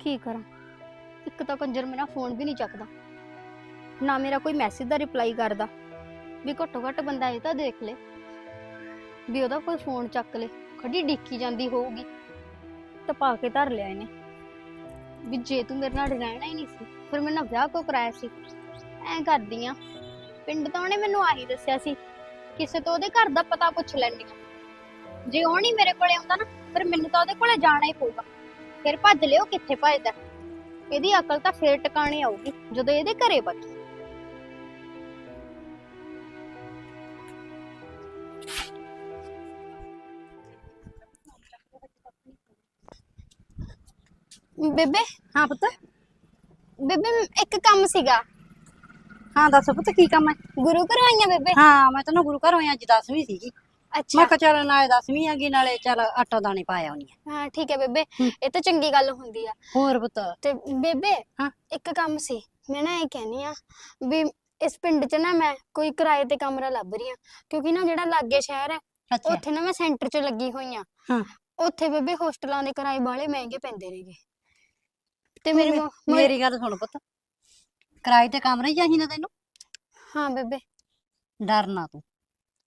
ਕੀ ਕਰਾਂ? ਇੱਕ ਤਾਂ ਕੰਜਰ ਮੇਰਾ ਫੋਨ ਵੀ ਨਹੀਂ ਚੱਕਦਾ। ਨਾ ਮੇਰਾ ਕੋਈ ਮੈਸੇਜ ਦਾ ਰਿਪਲਾਈ ਕਰਦਾ। ਵੀ ਘੱਟੋ ਘੱਟ ਬੰਦਾ ਇਹ ਤਾਂ ਦੇਖ ਲੇ। ਵੀ ਉਹਦਾ ਕੋਈ ਫੋਨ ਚੱਕ ਲੇ। ਖੜੀ ਡਿੱਕੀ ਜਾਂਦੀ ਹੋਊਗੀ। ਟਪਾ ਕੇ ਧਰ ਲਿਆ ਇਹਨੇ। ਵੀ ਜੇ ਤੂੰ ਮੇਰੇ ਨਾਲ ਰਹਿਣਾ ਹੀ ਨਹੀਂ ਸੀ, ਫਿਰ ਮੇਰੇ ਨਾਲ ਵਿਆਹ ਕਿਉਂ ਕਰਾਇਆ ਸੀ? ਐਂ ਕਰਦੀ ਆ। ਪਿੰਡ ਤਾਂ ਉਹਨੇ ਮੈਨੂੰ ਆਹੀ ਦੱਸਿਆ ਸੀ। ਕਿਸੇ ਤੋਂ ਉਹਦੇ ਘਰ ਦਾ ਪਤਾ ਪੁੱਛ ਲੈਣੀ ਜੇ ਉਹ ਨਹੀਂ ਮੇਰੇ ਕੋਲੇ ਆਉਂਦਾ ਨਾ, ਫਿਰ ਮੈਨੂੰ ਤਾਂ ਉਹਦੇ ਕੋਲੇ ਜਾਣਾ ਹੀ ਪਊਗਾ। ਫਿਰ ਭੱਜ ਲਿਓ ਕਿੱਥੇ ਭੱਜਦਾ। ਇਹਦੀ ਅਕਲ ਤਾਂ ਫੇਰ ਟਿਕਾਣੇ ਆਊਗੀ ਜਦੋਂ ਇਹਦੇ ਘਰੇ ਬੱਚ ਬੇਬੇ ਹਾਂ ਪੁੱਤ। ਬੇਬੇ ਇੱਕ ਕੰਮ ਸੀਗਾ। ਹਾਂ ਦੱਸ ਪੁੱਤ ਕੀ ਕੰਮ ਹੈ? ਗੁਰੂ ਘਰ ਆਈਆਂ ਬੇਬੇ। ਹਾਂ ਮੈਂ ਤੈਨੂੰ ਗੁਰੂ ਘਰ ਹੋਇਆ ਅੱਜ 10ਵੀਂ ਸੀਗੀ। ਅੱਛਾ। ਮੈਂ ਕਿਹਾ ਚੱਲ ਨਾਲੇ 10ਵੀਂ ਆਗੀ ਨਾਲੇ ਚੱਲ ਆਟਾ ਦਾਣੇ ਪਾਇਆ ਹੁੰਨੀ ਹਾਂ ਠੀਕ ਹੈ ਬੇਬੇ। ਇਹ ਤਾਂ ਚੰਗੀ ਗੱਲ ਹੁੰਦੀ ਆ। ਹੋਰ ਪੁੱਤ? ਤੇ ਬੇਬੇ ਹਾਂ। ਇੱਕ ਕੰਮ ਸੀ ਮੈਂ ਨਾ ਇਹ ਕਹਿਨੀ ਆ ਵੀ ਇਸ ਪਿੰਡ 'ਚ ਨਾ ਮੈਂ ਕੋਈ ਕਿਰਾਏ ਤੇ ਕਮਰਾ ਲੱਭ ਰਹੀ ਆ। ਕਿਉਂਕਿ ਨਾ ਜਿਹੜਾ ਲਾਗੇ ਸ਼ਹਿਰ ਹੈ ਅੱਛਾ। ਉੱਥੇ ਨਾ ਮੈਂ ਸੈਂਟਰ 'ਚ ਲੱਗੀ ਹੋਈ ਆ। ਹਾਂ। ਉੱਥੇ ਬੇਬੇ ਹੋਸਟਲਾਂ ਦੇ ਕਿਰਾਏ ਬਾਲੇ ਮਹਿੰਗੇ ਪੈਂਦੇ ਨੇਗੇ। ਤੇ ਮੇਰੀ ਮੇ- ਮੋ- ਮੋ- ਮੇਰੀ ਗੱਲ ਸੁਣ ਪੁੱਤ। ਕਿਰਾਏ ਤੇ ਕਮਰਾ ਹੀ ਚਾਹੀਦਾ ਤੈਨੂੰ। ਹਾਂ ਬੇਬੇ। ਡਰਨਾ ਤੂੰ।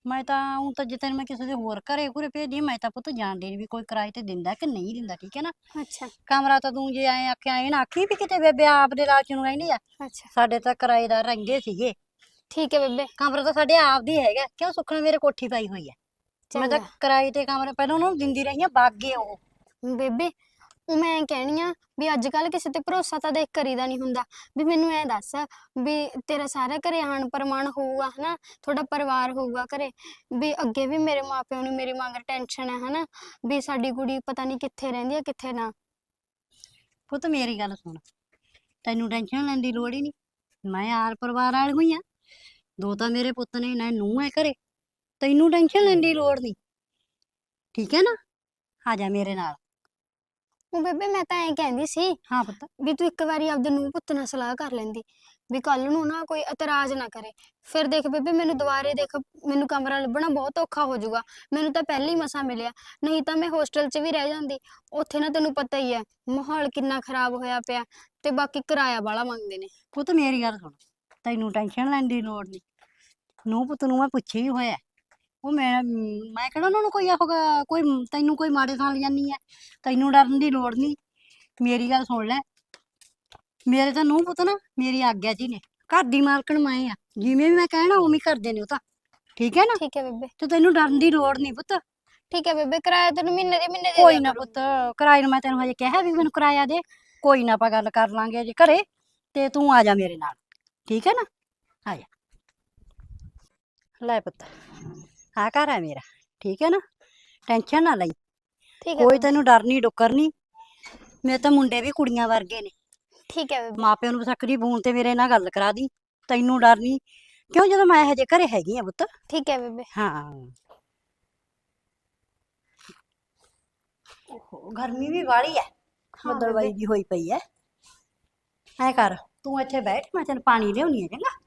ਮੈਂ ਤਾਂ ਉਹ ਤਾਂ ਜਿੱਥੇ ਮੈਂ ਕਿਸੇ ਦੇ ਹੋਰ ਘਰੇ ਘੁਰੇ ਭੇਜਦੀ ਮੈਂ ਤਾਂ ਪੁੱਤ ਜਾਣਦੀ ਨੀ ਵੀ ਕੋਈ ਕਿਰਾਏ ਤੇ ਦਿੰਦਾ ਕਿ ਨਹੀਂ ਦਿੰਦਾ ਠੀਕ ਹੈ ਨਾ? ਅੱਛਾ। ਕਮਰਾ ਤਾਂ ਤੂੰ ਜੇ ਐ ਆਖਿਆ ਇਹ ਨਾ ਆਖੀ ਵੀ ਕਿਤੇ ਬੇਬੇ ਆਪ ਦੇ ਲਾਲਚ ਨੂੰ ਰਹਿੰਦੀ ਆ। ਅੱਛਾ। ਸਾਡੇ ਤਾਂ ਕਿਰਾਏਦਾਰ ਰਹਿੰਦੇ ਸੀਗੇ। ਠੀਕ ਹੈ ਬੇਬੇ। ਕਮਰਾ ਤਾਂ ਸਾਡੇ ਆਪ ਦੀ ਹੈਗਾ ਕਿਉਂ ਸੁੱਖਣਾ ਮੇਰੇ ਕੋਠੀ ਪਾਈ ਹੋਈ ਹੈ? ਮੈਂ ਤਾਂ ਕਿਰਾਏ ਤੇ ਕਮਰੇ ਪਹਿਲਾਂ ਉਹਨੂੰ ਦਿੰਦੀ ਰਹੀ ਆ ਬਾਗੇ ਉਹ। ਬੇਬੇ ਉਹ ਮੈਂ ਕਹਿਣੀ ਆ ਵੀ ਅੱਜ ਕੱਲ ਕਿਸੇ ਤੇ ਭਰੋਸਾ ਤਾਂ ਦੇਖ ਕਰੀਦਾ ਨਹੀਂ ਹੁੰਦਾ। ਵੀ ਮੈਨੂੰ ਐ ਦੱਸ ਵੀ ਤੇਰਾ ਸਾਰਾ ਘਰੇ ਆਣ ਪਰਮਾਨ ਹੋਊਗਾ ਹਨਾ? ਤੁਹਾਡਾ ਪਰਿਵਾਰ ਹੋਊਗਾ ਘਰੇ। ਵੀ ਅੱਗੇ ਵੀ ਮੇਰੇ ਮਾਪਿਆਂ ਨੂੰ ਮੇਰੀ ਮੰਗ ਟੈਨਸ਼ਨ ਹੈ ਹਨਾ? ਵੀ ਸਾਡੀ ਕੁੜੀ ਪਤਾ ਨਹੀਂ ਕਿੱਥੇ ਰਹਿੰਦੀ ਹੈ ਕਿੱਥੇ ਨਾ। ਪੁੱਤ ਮੇਰੀ ਗੱਲ ਸੁਣ। ਤੈਨੂੰ ਟੈਨਸ਼ਨ ਲੈਣ ਦੀ ਲੋੜ ਹੀ ਨਹੀਂ। ਮੈਂ ਆਰ ਪਰਿਵਾਰ ਵਾਲੀ ਹੋਈ ਆ। ਦੋ ਤਾਂ ਮੇਰੇ ਪੁੱਤ ਨੇ ਨਾ ਨੂੰਹ ਹੈ ਘਰੇ। ਤੈਨੂੰ ਟੈਨਸ਼ਨ ਲੈਣ ਦੀ ਲੋੜ ਨਹੀਂ। ਠੀਕ ਹੈ ਨਾ? ਆ ਜਾ ਮੇਰੇ ਨਾਲ। ਉਹ ਬੇਬੇ ਮੈਂ ਤਾਂ ਐਂ ਕਹਿੰਦੀ ਸੀ ਹਾਂ ਪੁੱਤ। ਵੀ ਤੂੰ ਇੱਕ ਵਾਰੀ ਆਪਦੇ ਨੂੰ ਪੁੱਤ ਨਾਲ ਸਲਾਹ ਕਰ ਲੈਂਦੀ ਵੀ ਕੱਲ ਨੂੰ ਨਾ ਕੋਈ ਇਤਰਾਜ਼ ਨਾ ਕਰੇ। ਫਿਰ ਦੇਖ ਬੇਬੇ ਮੈਨੂੰ ਦੁਬਾਰੇ ਦੇਖ ਮੈਨੂੰ ਕਮਰਾ ਲੱਭਣਾ ਬਹੁਤ ਔਖਾ ਹੋ ਜਾਊਗਾ। ਮੈਨੂੰ ਤਾਂ ਪਹਿਲਾਂ ਹੀ ਮਸਾ ਮਿਲਿਆ ਨਹੀਂ ਤਾਂ ਮੈਂ ਹੋਸਟਲ 'ਚ ਵੀ ਰਹਿ ਜਾਂਦੀ। ਉੱਥੇ ਨਾ ਤੈਨੂੰ ਪਤਾ ਹੀ ਹੈ ਮਾਹੌਲ ਕਿੰਨਾ ਖਰਾਬ ਹੋਇਆ ਪਿਆ ਤੇ ਬਾਕੀ ਕਿਰਾਇਆ ਵਾਲਾ ਮੰਗਦੇ ਨੇ। ਪੁੱਤ ਮੇਰੀ ਗੱਲ ਸੁਣ ਤੈਨੂੰ ਟੈਨਸ਼ਨ ਲੈਣ ਦੀ ਲੋੜ ਨਹੀਂ। ਨੂੰ ਪੁੱਤ ਨੂੰ ਮੈਂ ਪੁੱਛਿਆ ਹੀ ਹੋਇਆ। ਉਹ ਮੈਂ ਮੈਂ ਕਿਹੜਾ ਉਹਨਾਂ ਨੂੰ ਕੋਈ ਆਹੋਗਾ ਕੋਈ ਤੈਨੂੰ ਕੋਈ ਮਾੜੇ ਥਾਂ ਲਿਜਾਨੀ ਹੈ ਤੈਨੂੰ ਡਰਨ ਦੀ ਲੋੜ ਨਹੀਂ ਮੇਰੀ ਗੱਲ ਸੁਣ ਲੈ। ਮੇਰੇ ਤਾਂ ਨੂੰ ਪੁੱਤ ਨਾ ਮੇਰੀ ਆਗਿਆ ਜੀ ਨੇ ਘਰ ਦੀ ਮਾਲਕਣ ਮੈਂ ਆ ਜਿਵੇਂ ਵੀ ਮੈਂ ਕਹਿਣਾ ਉਵੇਂ ਕਰਦੇ ਨੇ ਉਹ ਤਾਂ। ਠੀਕ ਹੈ ਨਾ? ਠੀਕ ਹੈ ਬੇਬੇ। ਤੇ ਤੈਨੂੰ ਡਰਨ ਦੀ ਲੋੜ ਨਹੀਂ ਪੁੱਤ। ਠੀਕ ਹੈ ਬੇਬੇ ਕਿਰਾਇਆ ਤੈਨੂੰ ਮਹੀਨੇ ਦੇ ਮਹੀਨੇ ਦੇ ਕੋਈ ਨਾ। ਪੁੱਤ ਕਿਰਾਏ ਨੂੰ ਮੈਂ ਤੈਨੂੰ ਹਜੇ ਕਿਹਾ ਵੀ ਮੈਨੂੰ ਕਿਰਾਇਆ ਦੇ ਕੋਈ ਨਾ ਆਪਾਂ ਗੱਲ ਕਰ ਲਾਂਗੇ ਅਜੇ ਘਰੇ ਤੇ ਤੂੰ ਆ ਜਾ ਮੇਰੇ ਨਾਲ। ਠੀਕ ਹੈ ਨਾ? ਆ ਜਾ। ਲੈ ਪੁੱਤ। ਆ ਘਰ ਹੈ ਮੇਰਾ ਠੀਕ ਹੈ ਨਾ? ਟੈਨਸ਼ਨ ਨਾ ਲਈ। ਠੀਕ ਹੈ ਕੋਈ ਤੈਨੂੰ ਡਰ ਨਹੀਂ ਡੁੱਕਰ ਨਹੀਂ ਮੇਰੇ ਤਾਂ ਮੁੰਡੇ ਵੀ ਕੁੜੀਆਂ ਵਰਗੇ ਨੇ। ਠੀਕ ਹੈ ਬੇਬੇ। ਮਾਪਿਆਂ ਨੂੰ ਬਸਕਰੀ ਫੋਨ ਤੇ ਮੇਰੇ ਨਾਲ ਗੱਲ ਕਰਾ ਦੀ। ਤੈਨੂੰ ਡਰ ਨਹੀਂ ਕਿਉਂ ਜਦੋਂ ਮੈਂ ਹਜੇ ਘਰੇ ਹੈਗੀ ਆ ਪੁੱਤ? ਠੀਕ ਹੈ ਬੇਬੇ। ਹਾਂ। ਓਹੋ ਗਰਮੀ ਵੀ ਵਾਲੀ ਹੈ। ਹਾਂ ਬੱਦਲਵਾਈ। ਜੀ ਹੋਈ ਪਈ ਹੈ। ਐ ਕਰ ਤੂੰ ਇੱਥੇ ਬੈਠ ਮੈਂ ਤੈਨੂੰ ਪਾਣੀ ਲਿਆਉਣੀ ਹੈ ਚੰਗਾ?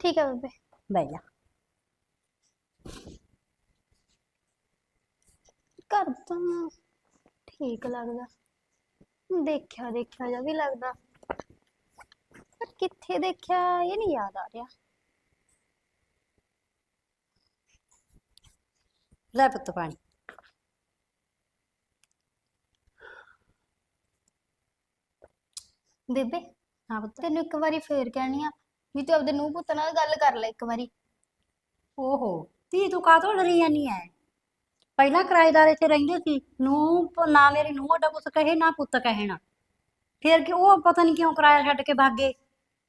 ਠੀਕ ਹੈ ਬੇਬੇ। ਬਹਿ ਜਾ। ਘਰ ਤਾਂ ਠੀਕ ਲੱਗਦਾ। ਦੇਖਿਆ ਦੇਖਿਆ ਜਿਹਾ ਵੀ ਲੱਗਦਾ। ਪਰ ਕਿੱਥੇ ਦੇਖਿਆ ਇਹ ਨਹੀਂ ਯਾਦ ਆ ਰਿਹਾ। ਲੈ ਪੁੱਤ ਪਾਣੀ। ਬੇਬੇ ਹਾਂ ਪੁੱਤ। ਤੈਨੂੰ ਇੱਕ ਵਾਰੀ ਫੇਰ ਕਹਿਣੀ ਆ ਵੀ ਤੂੰ ਆਪਦੇ ਨੂੰਹ ਪੁੱਤ ਨਾਲ ਗੱਲ ਕਰ ਲੈ ਇੱਕ ਵਾਰੀ। ਓਹੋ ਧੀ ਤੂੰ ਕਾਹਤੋਂ ਡਰੀ ਜਾਨੀ ਐ? ਪਹਿਲਾਂ ਕਿਰਾਏਦਾਰ ਇੱਥੇ ਰਹਿੰਦੇ ਸੀ ਨੂੰ ਨਾ ਮੇਰੀ ਨੂੰਹ ਵੱਡਾ ਕੁਛ ਕਹੇ ਨਾ ਪੁੱਤ ਕਹੇ ਨਾ ਫਿਰ ਕਿ ਉਹ ਪਤਾ ਨਹੀਂ ਕਿਉਂ ਕਿਰਾਇਆ ਛੱਡ ਕੇ ਭਾਗੇ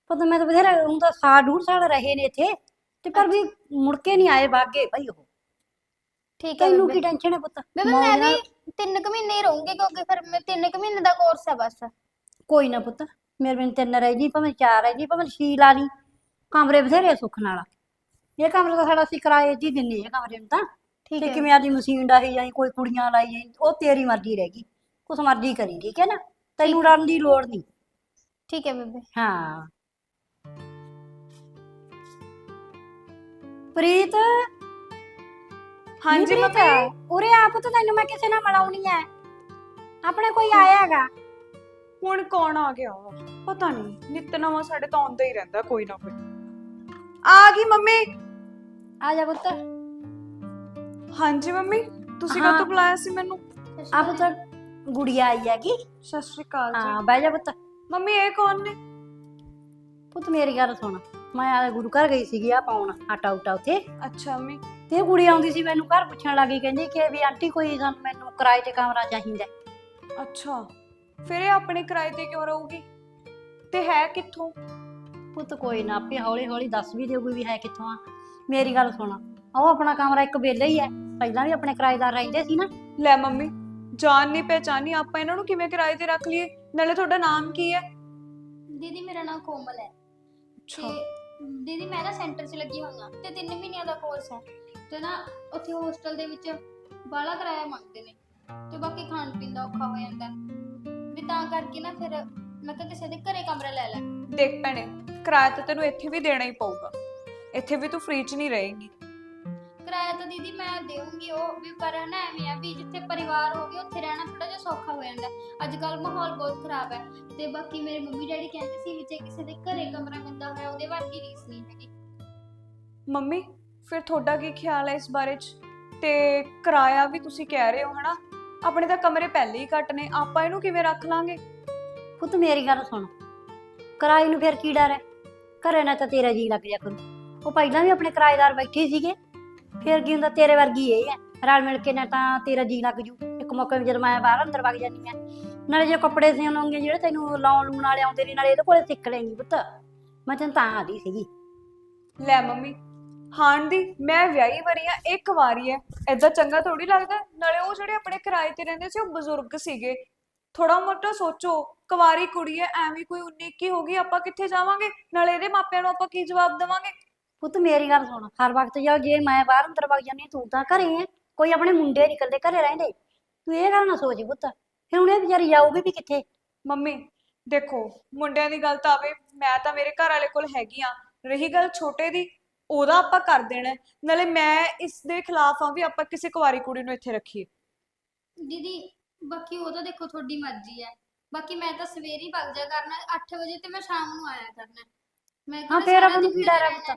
ਪਤਾ ਮੈਂ ਤਾਂ ਬਥੇਰਾ ਹੁਣ ਤਾਂ ਸਾਲ ਡੂਢ ਸਾਲ ਰਹੇ ਨੇ ਇੱਥੇ ਤੇ ਪਰ ਵੀ ਮੁੜ ਕੇ ਨਹੀਂ ਆਏ ਭਾਗੇ ਭਾਈ ਉਹ। ਠੀਕ ਹੈ ਤੈਨੂੰ ਬੇਬੇ। ਕੀ ਟੈਨਸ਼ਨ ਹੈ ਪੁੱਤ? ਬੇਬੇ ਮੈਂ ਵੀ ਤਿੰਨ ਕੁ ਮਹੀਨੇ ਹੀ ਰਹੂੰਗੀ ਕਿਉਂਕਿ ਫਿਰ ਮੈਂ ਤਿੰਨ ਕੁ ਮਹੀਨੇ ਦਾ ਕੋਰਸ ਹੈ ਬਸ। ਕੋਈ ਨਾ ਪੁੱਤ ਮੇਰੇ ਬਿਨ ਤਿੰਨ ਰਹਿ ਜੀ ਭਾਵੇਂ ਚਾਰ ਰਹਿ ਜੀ ਭਾਵੇਂ ਛੀ ਲਾ ਲਈ। ਕਮਰੇ ਬਥੇਰੇ ਆ ਸੁੱਖ ਨਾਲ। ਇਹ ਕਮਰਾ ਤਾਂ ਸਾਡਾ ਅਸੀਂ ਕਿਰਾਏ 'ਚ ਹੀ ਦਿੰਨੇ ਆ ਕਮਰੇ ਨੂੰ ਤਾਂ। ਠੀਕ ਹੈ। ਕਿਵੇਂ ਆਦੀ ਮਸ਼ੀਨ ਡਾਹੀ ਜਾਈ ਕੋਈ ਕੁੜੀਆਂ ਲਾਈ ਜਾਈ ਉਹ ਤੇਰੀ ਮਰਜ਼ੀ ਰਹੇਗੀ ਕੁਛ ਮਰਜ਼ੀ ਕਰੀ ਠੀਕ ਹੈ ਨਾ? ਤੈਨੂੰ ਡਰਨ ਦੀ ਲੋੜ ਨਹੀਂ। ਠੀਕ ਹੈ ਬੇਬੇ। ਹਾਂ। ਪ੍ਰੀਤ? ਹਾਂਜੀ ਨੀ ਪ੍ਰੀਤ, ਉਰੇ ਆਪ ਤਾਂ ਤੈਨੂੰ ਮੈਂ ਕਿਸੇ ਨਾਲ ਮਿਲਾਉਣੀ ਐ। ਆਪਣੇ ਕੋਈ ਆਇਆ ਹੈਗਾ? ਹੁਣ ਕੌਣ ਆ ਗਿਆ ਪਤਾ ਨਹੀਂ ਨਿੱਤ ਨਵਾਂ ਸਾਡੇ ਤਾਂ ਆਉਂਦਾ ਹੀ ਰਹਿੰਦਾ ਕੋਈ ਨਾ ਕੋਈ। ਆ ਗਈ ਮੰਮੀ। ਆ ਜਾ ਪੁੱਤ। ਹਾਂਜੀ ਮੰਮੀ ਤੁਸੀਂ ਹਾਂ। ਕਦੋਂ ਬੁਲਾਇਆ ਸੀ ਮੈਨੂੰ? ਆ ਪੁੱਤ ਗੁੜੀਆ ਆਈ ਹੈਗੀ। ਸਤਿ ਸ਼੍ਰੀ ਅਕਾਲ ਹਾਂ ਜੀ ਬਹਿ ਜਾ ਪੁੱਤ। ਮੰਮੀ ਇਹ ਕੌਣ ਨੇ? ਪੁੱਤ ਮੇਰੀ ਗੱਲ ਸੁਣ। ਮੈਂ ਆ ਗੁਰੂ ਘਰ ਗਈ ਸੀਗੀ ਆ ਪਾਉਣ ਆਟਾ ਉਟਾ ਉੱਥੇ। ਅੱਛਾ ਮੰਮੀ। ਤੇ ਕੁੜੀ ਆਉਂਦੀ ਸੀ ਮੈਨੂੰ ਘਰ ਪੁੱਛਣ ਲੱਗੀ ਕਹਿੰਦੀ ਕਿ ਵੀ ਆਂਟੀ ਕੋਈ ਸਾਨੂੰ ਮੈਨੂੰ ਕਿਰਾਏ ਤੇ ਕਮਰਾ ਚਾਹੀਦਾ ਹੈ। ਅੱਛਾ ਫਿਰ ਇਹ ਆਪਣੇ ਕਿਰਾਏ ਤੇ ਕਿਉਂ ਰਹੂਗੀ? ਤੇ ਹੈ ਕਿੱਥੋਂ? ਪੁੱਤ ਕੋਈ ਨਾ ਆਪੇ ਹੌਲੀ ਹੌਲੀ ਦੱਸ ਵੀ ਦੇਊਗੀ ਵੀ ਹੈ ਕਿੱਥੋਂ ਆ। ਮੇਰੀ ਗੱਲ ਸੁਣ ਉਹ ਆਪਣਾ ਕਮਰਾ ਇੱਕ ਵਿਹਲਾ ਹੀ ਹੈ। ਪਹਿਲਾਂ ਵੀ ਆਪਣੇ ਕਿਰਾਏਦਾਰ ਰਹਿੰਦੇ ਸੀ ਨਾ। ਲੈ ਮੰਮੀ ਜਾਣ ਨਹੀਂ ਪਹਿਚਾਨੀ ਆਪਾਂ ਇਹਨਾਂ ਨੂੰ ਕਿਵੇਂ ਕਿਰਾਏ ਤੇ ਰੱਖ ਲਈਏ? ਨਾਲੇ ਤੁਹਾਡਾ ਨਾਮ ਕੀ ਹੈ? ਦੀਦੀ ਮੇਰਾ ਨਾਮ ਕੋਮਲ ਹੈ। ਤੇ ਦੀਦੀ ਮੈਂ ਨਾ ਸੈਂਟਰ 'ਚ ਲੱਗੀ ਹੋਈ ਹਾਂ ਤੇ 3 ਮਹੀਨਿਆਂ ਦਾ ਕੋਰਸ ਹੈ। ਤੇ ਨਾ ਉੱਥੇ ਹੋਸਟਲ ਦੇ ਵਿੱਚ ਬਾਲਾ ਕਿਰਾਇਆ ਮੰਗਦੇ ਨੇ। ਤੇ ਬਾਕੀ ਖਾਣ ਪੀਣ ਦਾ ਔਖਾ ਹੋ ਜਾਂਦਾ। ਵੀ ਤਾਂ ਕਰਕੇ ਨਾ ਫਿਰ ਮੈਂ ਕਿਹਾ ਕਿਸੇ ਦੇ ਘਰੇ ਕਮਰਾ ਲੈ ਲੈ। ਦੇਖ ਭੈਣੇ ਕਿਰਾਇਆ ਤਾਂ ਤੈਨੂੰ ਇੱਥੇ ਵੀ ਦੇਣਾ ਹੀ ਪਊਗਾ। ਇੱਥੇ ਵੀ ਤੂੰ ਫ੍ਰੀ ਚ ਨਹੀਂ ਰਹੇਂਗੀ। ਕਿਰਾਇਆ ਤਾਂ ਦੀਦੀ ਮੈਂ ਦੇਵਾਂਗੀ ਉਹ ਵੀ ਪਰ ਨਾ ਐਵੇਂ ਆ ਵੀ ਜਿੱਥੇ ਪਰਿਵਾਰ ਹੋਵੇ ਉੱਥੇ ਰਹਿਣਾ ਥੋੜਾ ਜਿਹਾ ਸੌਖਾ ਹੋ ਜਾਂਦਾ। ਅੱਜ ਕੱਲ ਮਾਹੌਲ ਬਹੁਤ ਖਰਾਬ ਹੈ ਤੇ ਬਾਕੀ ਮੇਰੇ ਮੰਮੀ ਡੈਡੀ ਕਹਿੰਦੇ ਸੀ ਵੀ ਜੇ ਕਿਸੇ ਦੇ ਘਰੇ ਕਮਰਾ ਮਿਲਦਾ ਹੋਇਆ ਉਹਦੇ ਵਰਗੀ ਰੀਸ ਨਹੀਂ ਹੈਗੀ। ਮੰਮੀ ਫਿਰ ਤੁਹਾਡਾ ਕੀ ਖਿਆਲ ਹੈ ਇਸ ਬਾਰੇ ਚ? ਤੇ ਕਿਰਾਇਆ ਵੀ ਤੁਸੀਂ ਕਹਿ ਰਹੇ ਹੋ ਹਨਾ ਆਪਣੇ ਤਾਂ ਕਮਰੇ ਪਹਿਲੇ ਹੀ ਘੱਟ ਨੇ ਆਪਾਂ ਇਹਨੂੰ ਕਿਵੇਂ ਰੱਖ ਲਾਂਗੇ? ਪੁੱਤ ਮੇਰੀ ਗੱਲ ਸੁਣ ਕਿਰਾਏ ਨੂੰ ਫਿਰ ਕੀ ਡਰ ਹੈ? ਘਰੇ ਨਾ ਤਾਂ ਤੇਰਾ ਜੀ ਲੱਗ ਜਾ ਕਰੂ। ਉਹ ਪਹਿਲਾਂ ਵੀ ਆਪਣੇ ਕਿਰਾਏਦਾਰ ਬੈਠੇ ਸੀਗੇ ਫਿਰ ਕੀ ਹੁੰਦਾ, ਤੇਰੇ ਵਰਗੀ ਇਹ ਹੈ। ਰਲ ਮਿਲ ਕੇ ਨਾ ਤਾਂ ਤੇਰਾ ਜੀ ਲੱਗ ਜੂ। ਇੱਕ ਮੌਕੇ ਜਦ ਮੈਂ ਬਾਹਰ ਅੰਦਰ ਵਗ ਜਾਂਦੀ ਆ ਨਾਲੇ ਜੇ ਕੱਪੜੇ ਸਿਉਣੋਗੇ ਜਿਹੜੇ ਤੈਨੂੰ ਲਾਉਣ ਲੂਣ ਵਾਲੇ ਆਉਂਦੇ ਨੇ, ਨਾਲੇ ਇਹਦੇ ਕੋਲੇ ਸਿੱਖ ਲੈਂਗੀ ਪੁੱਤ। ਮੈਂ ਤੈਨੂੰ ਤਾਂ ਆਦੀ ਸੀਗੀ। ਲੈ ਮੰਮੀ ਹਾਂ ਦੀ ਮੈਂ ਵਿਆਹੀ ਵਰੀ ਆ, ਇੱਕ ਵਾਰੀ ਹੈ ਐਦਾਂ ਚੰਗਾ ਥੋੜੀ ਲੱਗਦਾ। ਨਾਲੇ ਉਹ ਜਿਹੜੇ ਆਪਣੇ ਕਿਰਾਏ ਤੇ ਰਹਿੰਦੇ ਸੀ, ਉਹ ਬਜ਼ੁਰਗ ਸੀਗੇ। ਥੋੜਾ ਮੋਟਾ ਸੋਚੋ, ਕੁਵਾਰੀ ਕੁੜੀ ਹੈ ਐਵੇਂ ਕੋਈ 19 ਕੀ ਹੋ ਗਈ, ਆਪਾਂ ਕਿੱਥੇ ਜਾਵਾਂਗੇ? ਨਾਲੇ ਇਹਦੇ ਮਾਪਿਆਂ ਨੂੰ ਆਪਾਂ ਕੀ ਜਵਾਬ ਦੇਵਾਂਗੇ? ਪੁੱਤ ਮੇਰੀ ਗੱਲ ਸੁਣ ਹਰ ਵਕਤ ਜਾ ਜੇ ਮੈਂ ਬਾਹਰ ਅੰਦਰ ਵਗ ਜਾਂਦੀ ਹਾਂ, ਤੂੰ ਤਾਂ ਘਰੇ ਹੈ ਕੋਈ ਆਪਣੇ ਮੁੰਡੇ ਨਿਕਲਦੇ ਘਰੇ ਰਹਿੰਦੇ। ਤੂੰ ਇਹ ਗੱਲ ਨਾ ਸੋਚ ਪੁੱਤ ਫਿਰ ਹੁਣ ਇਹ ਵਿਚਾਰੀ ਜਾਊਗੀ ਵੀ ਕਿੱਥੇ? ਮੰਮੀ ਦੇਖੋ ਮੁੰਡਿਆਂ ਦੀ ਗੱਲ ਤਾਂ ਆਵੇ ਮੈਂ ਤਾਂ ਮੇਰੇ ਘਰ ਵਾਲੇ ਕੋਲ ਹੈਗੀ ਆ ਰਹੀ ਗੱਲ ਛੋਟੇ ਦੀ ਉਹਦਾ ਆਪਾਂ ਕਰ ਦੇਣਾ ਹੈ। ਨਾਲੇ ਮੈਂ ਇਸ ਦੇ ਖਿਲਾਫ ਆ ਵੀ ਆਪਾਂ ਕਿਸੇ ਕੁਵਾਰੀ ਕੁੜੀ ਨੂੰ ਇੱਥੇ ਰੱਖੀਏ। ਦੀਦੀ ਬਾਕੀ ਉਹ ਤਾਂ ਦੇਖੋ ਤੁਹਾਡੀ ਮਰਜ਼ੀ ਹੈ। ਬਾਕੀ ਮੈਂ ਤਾਂ ਸਵੇਰੇ ਹੀ ਵਗ ਜਾ ਕਰਨਾ 8 ਵਜੇ ਤੇ ਮੈਂ ਸ਼ਾਮ ਨੂੰ ਆਇਆ ਕਰਨਾ। ਮੈਂ ਹਾਂ ਕਿਹੜਾ ਫੇਰ ਆਪਾਂ ਨੂੰ ਕੀ ਡਰ ਪੁੱਤ? ਰਹਿਣਾ।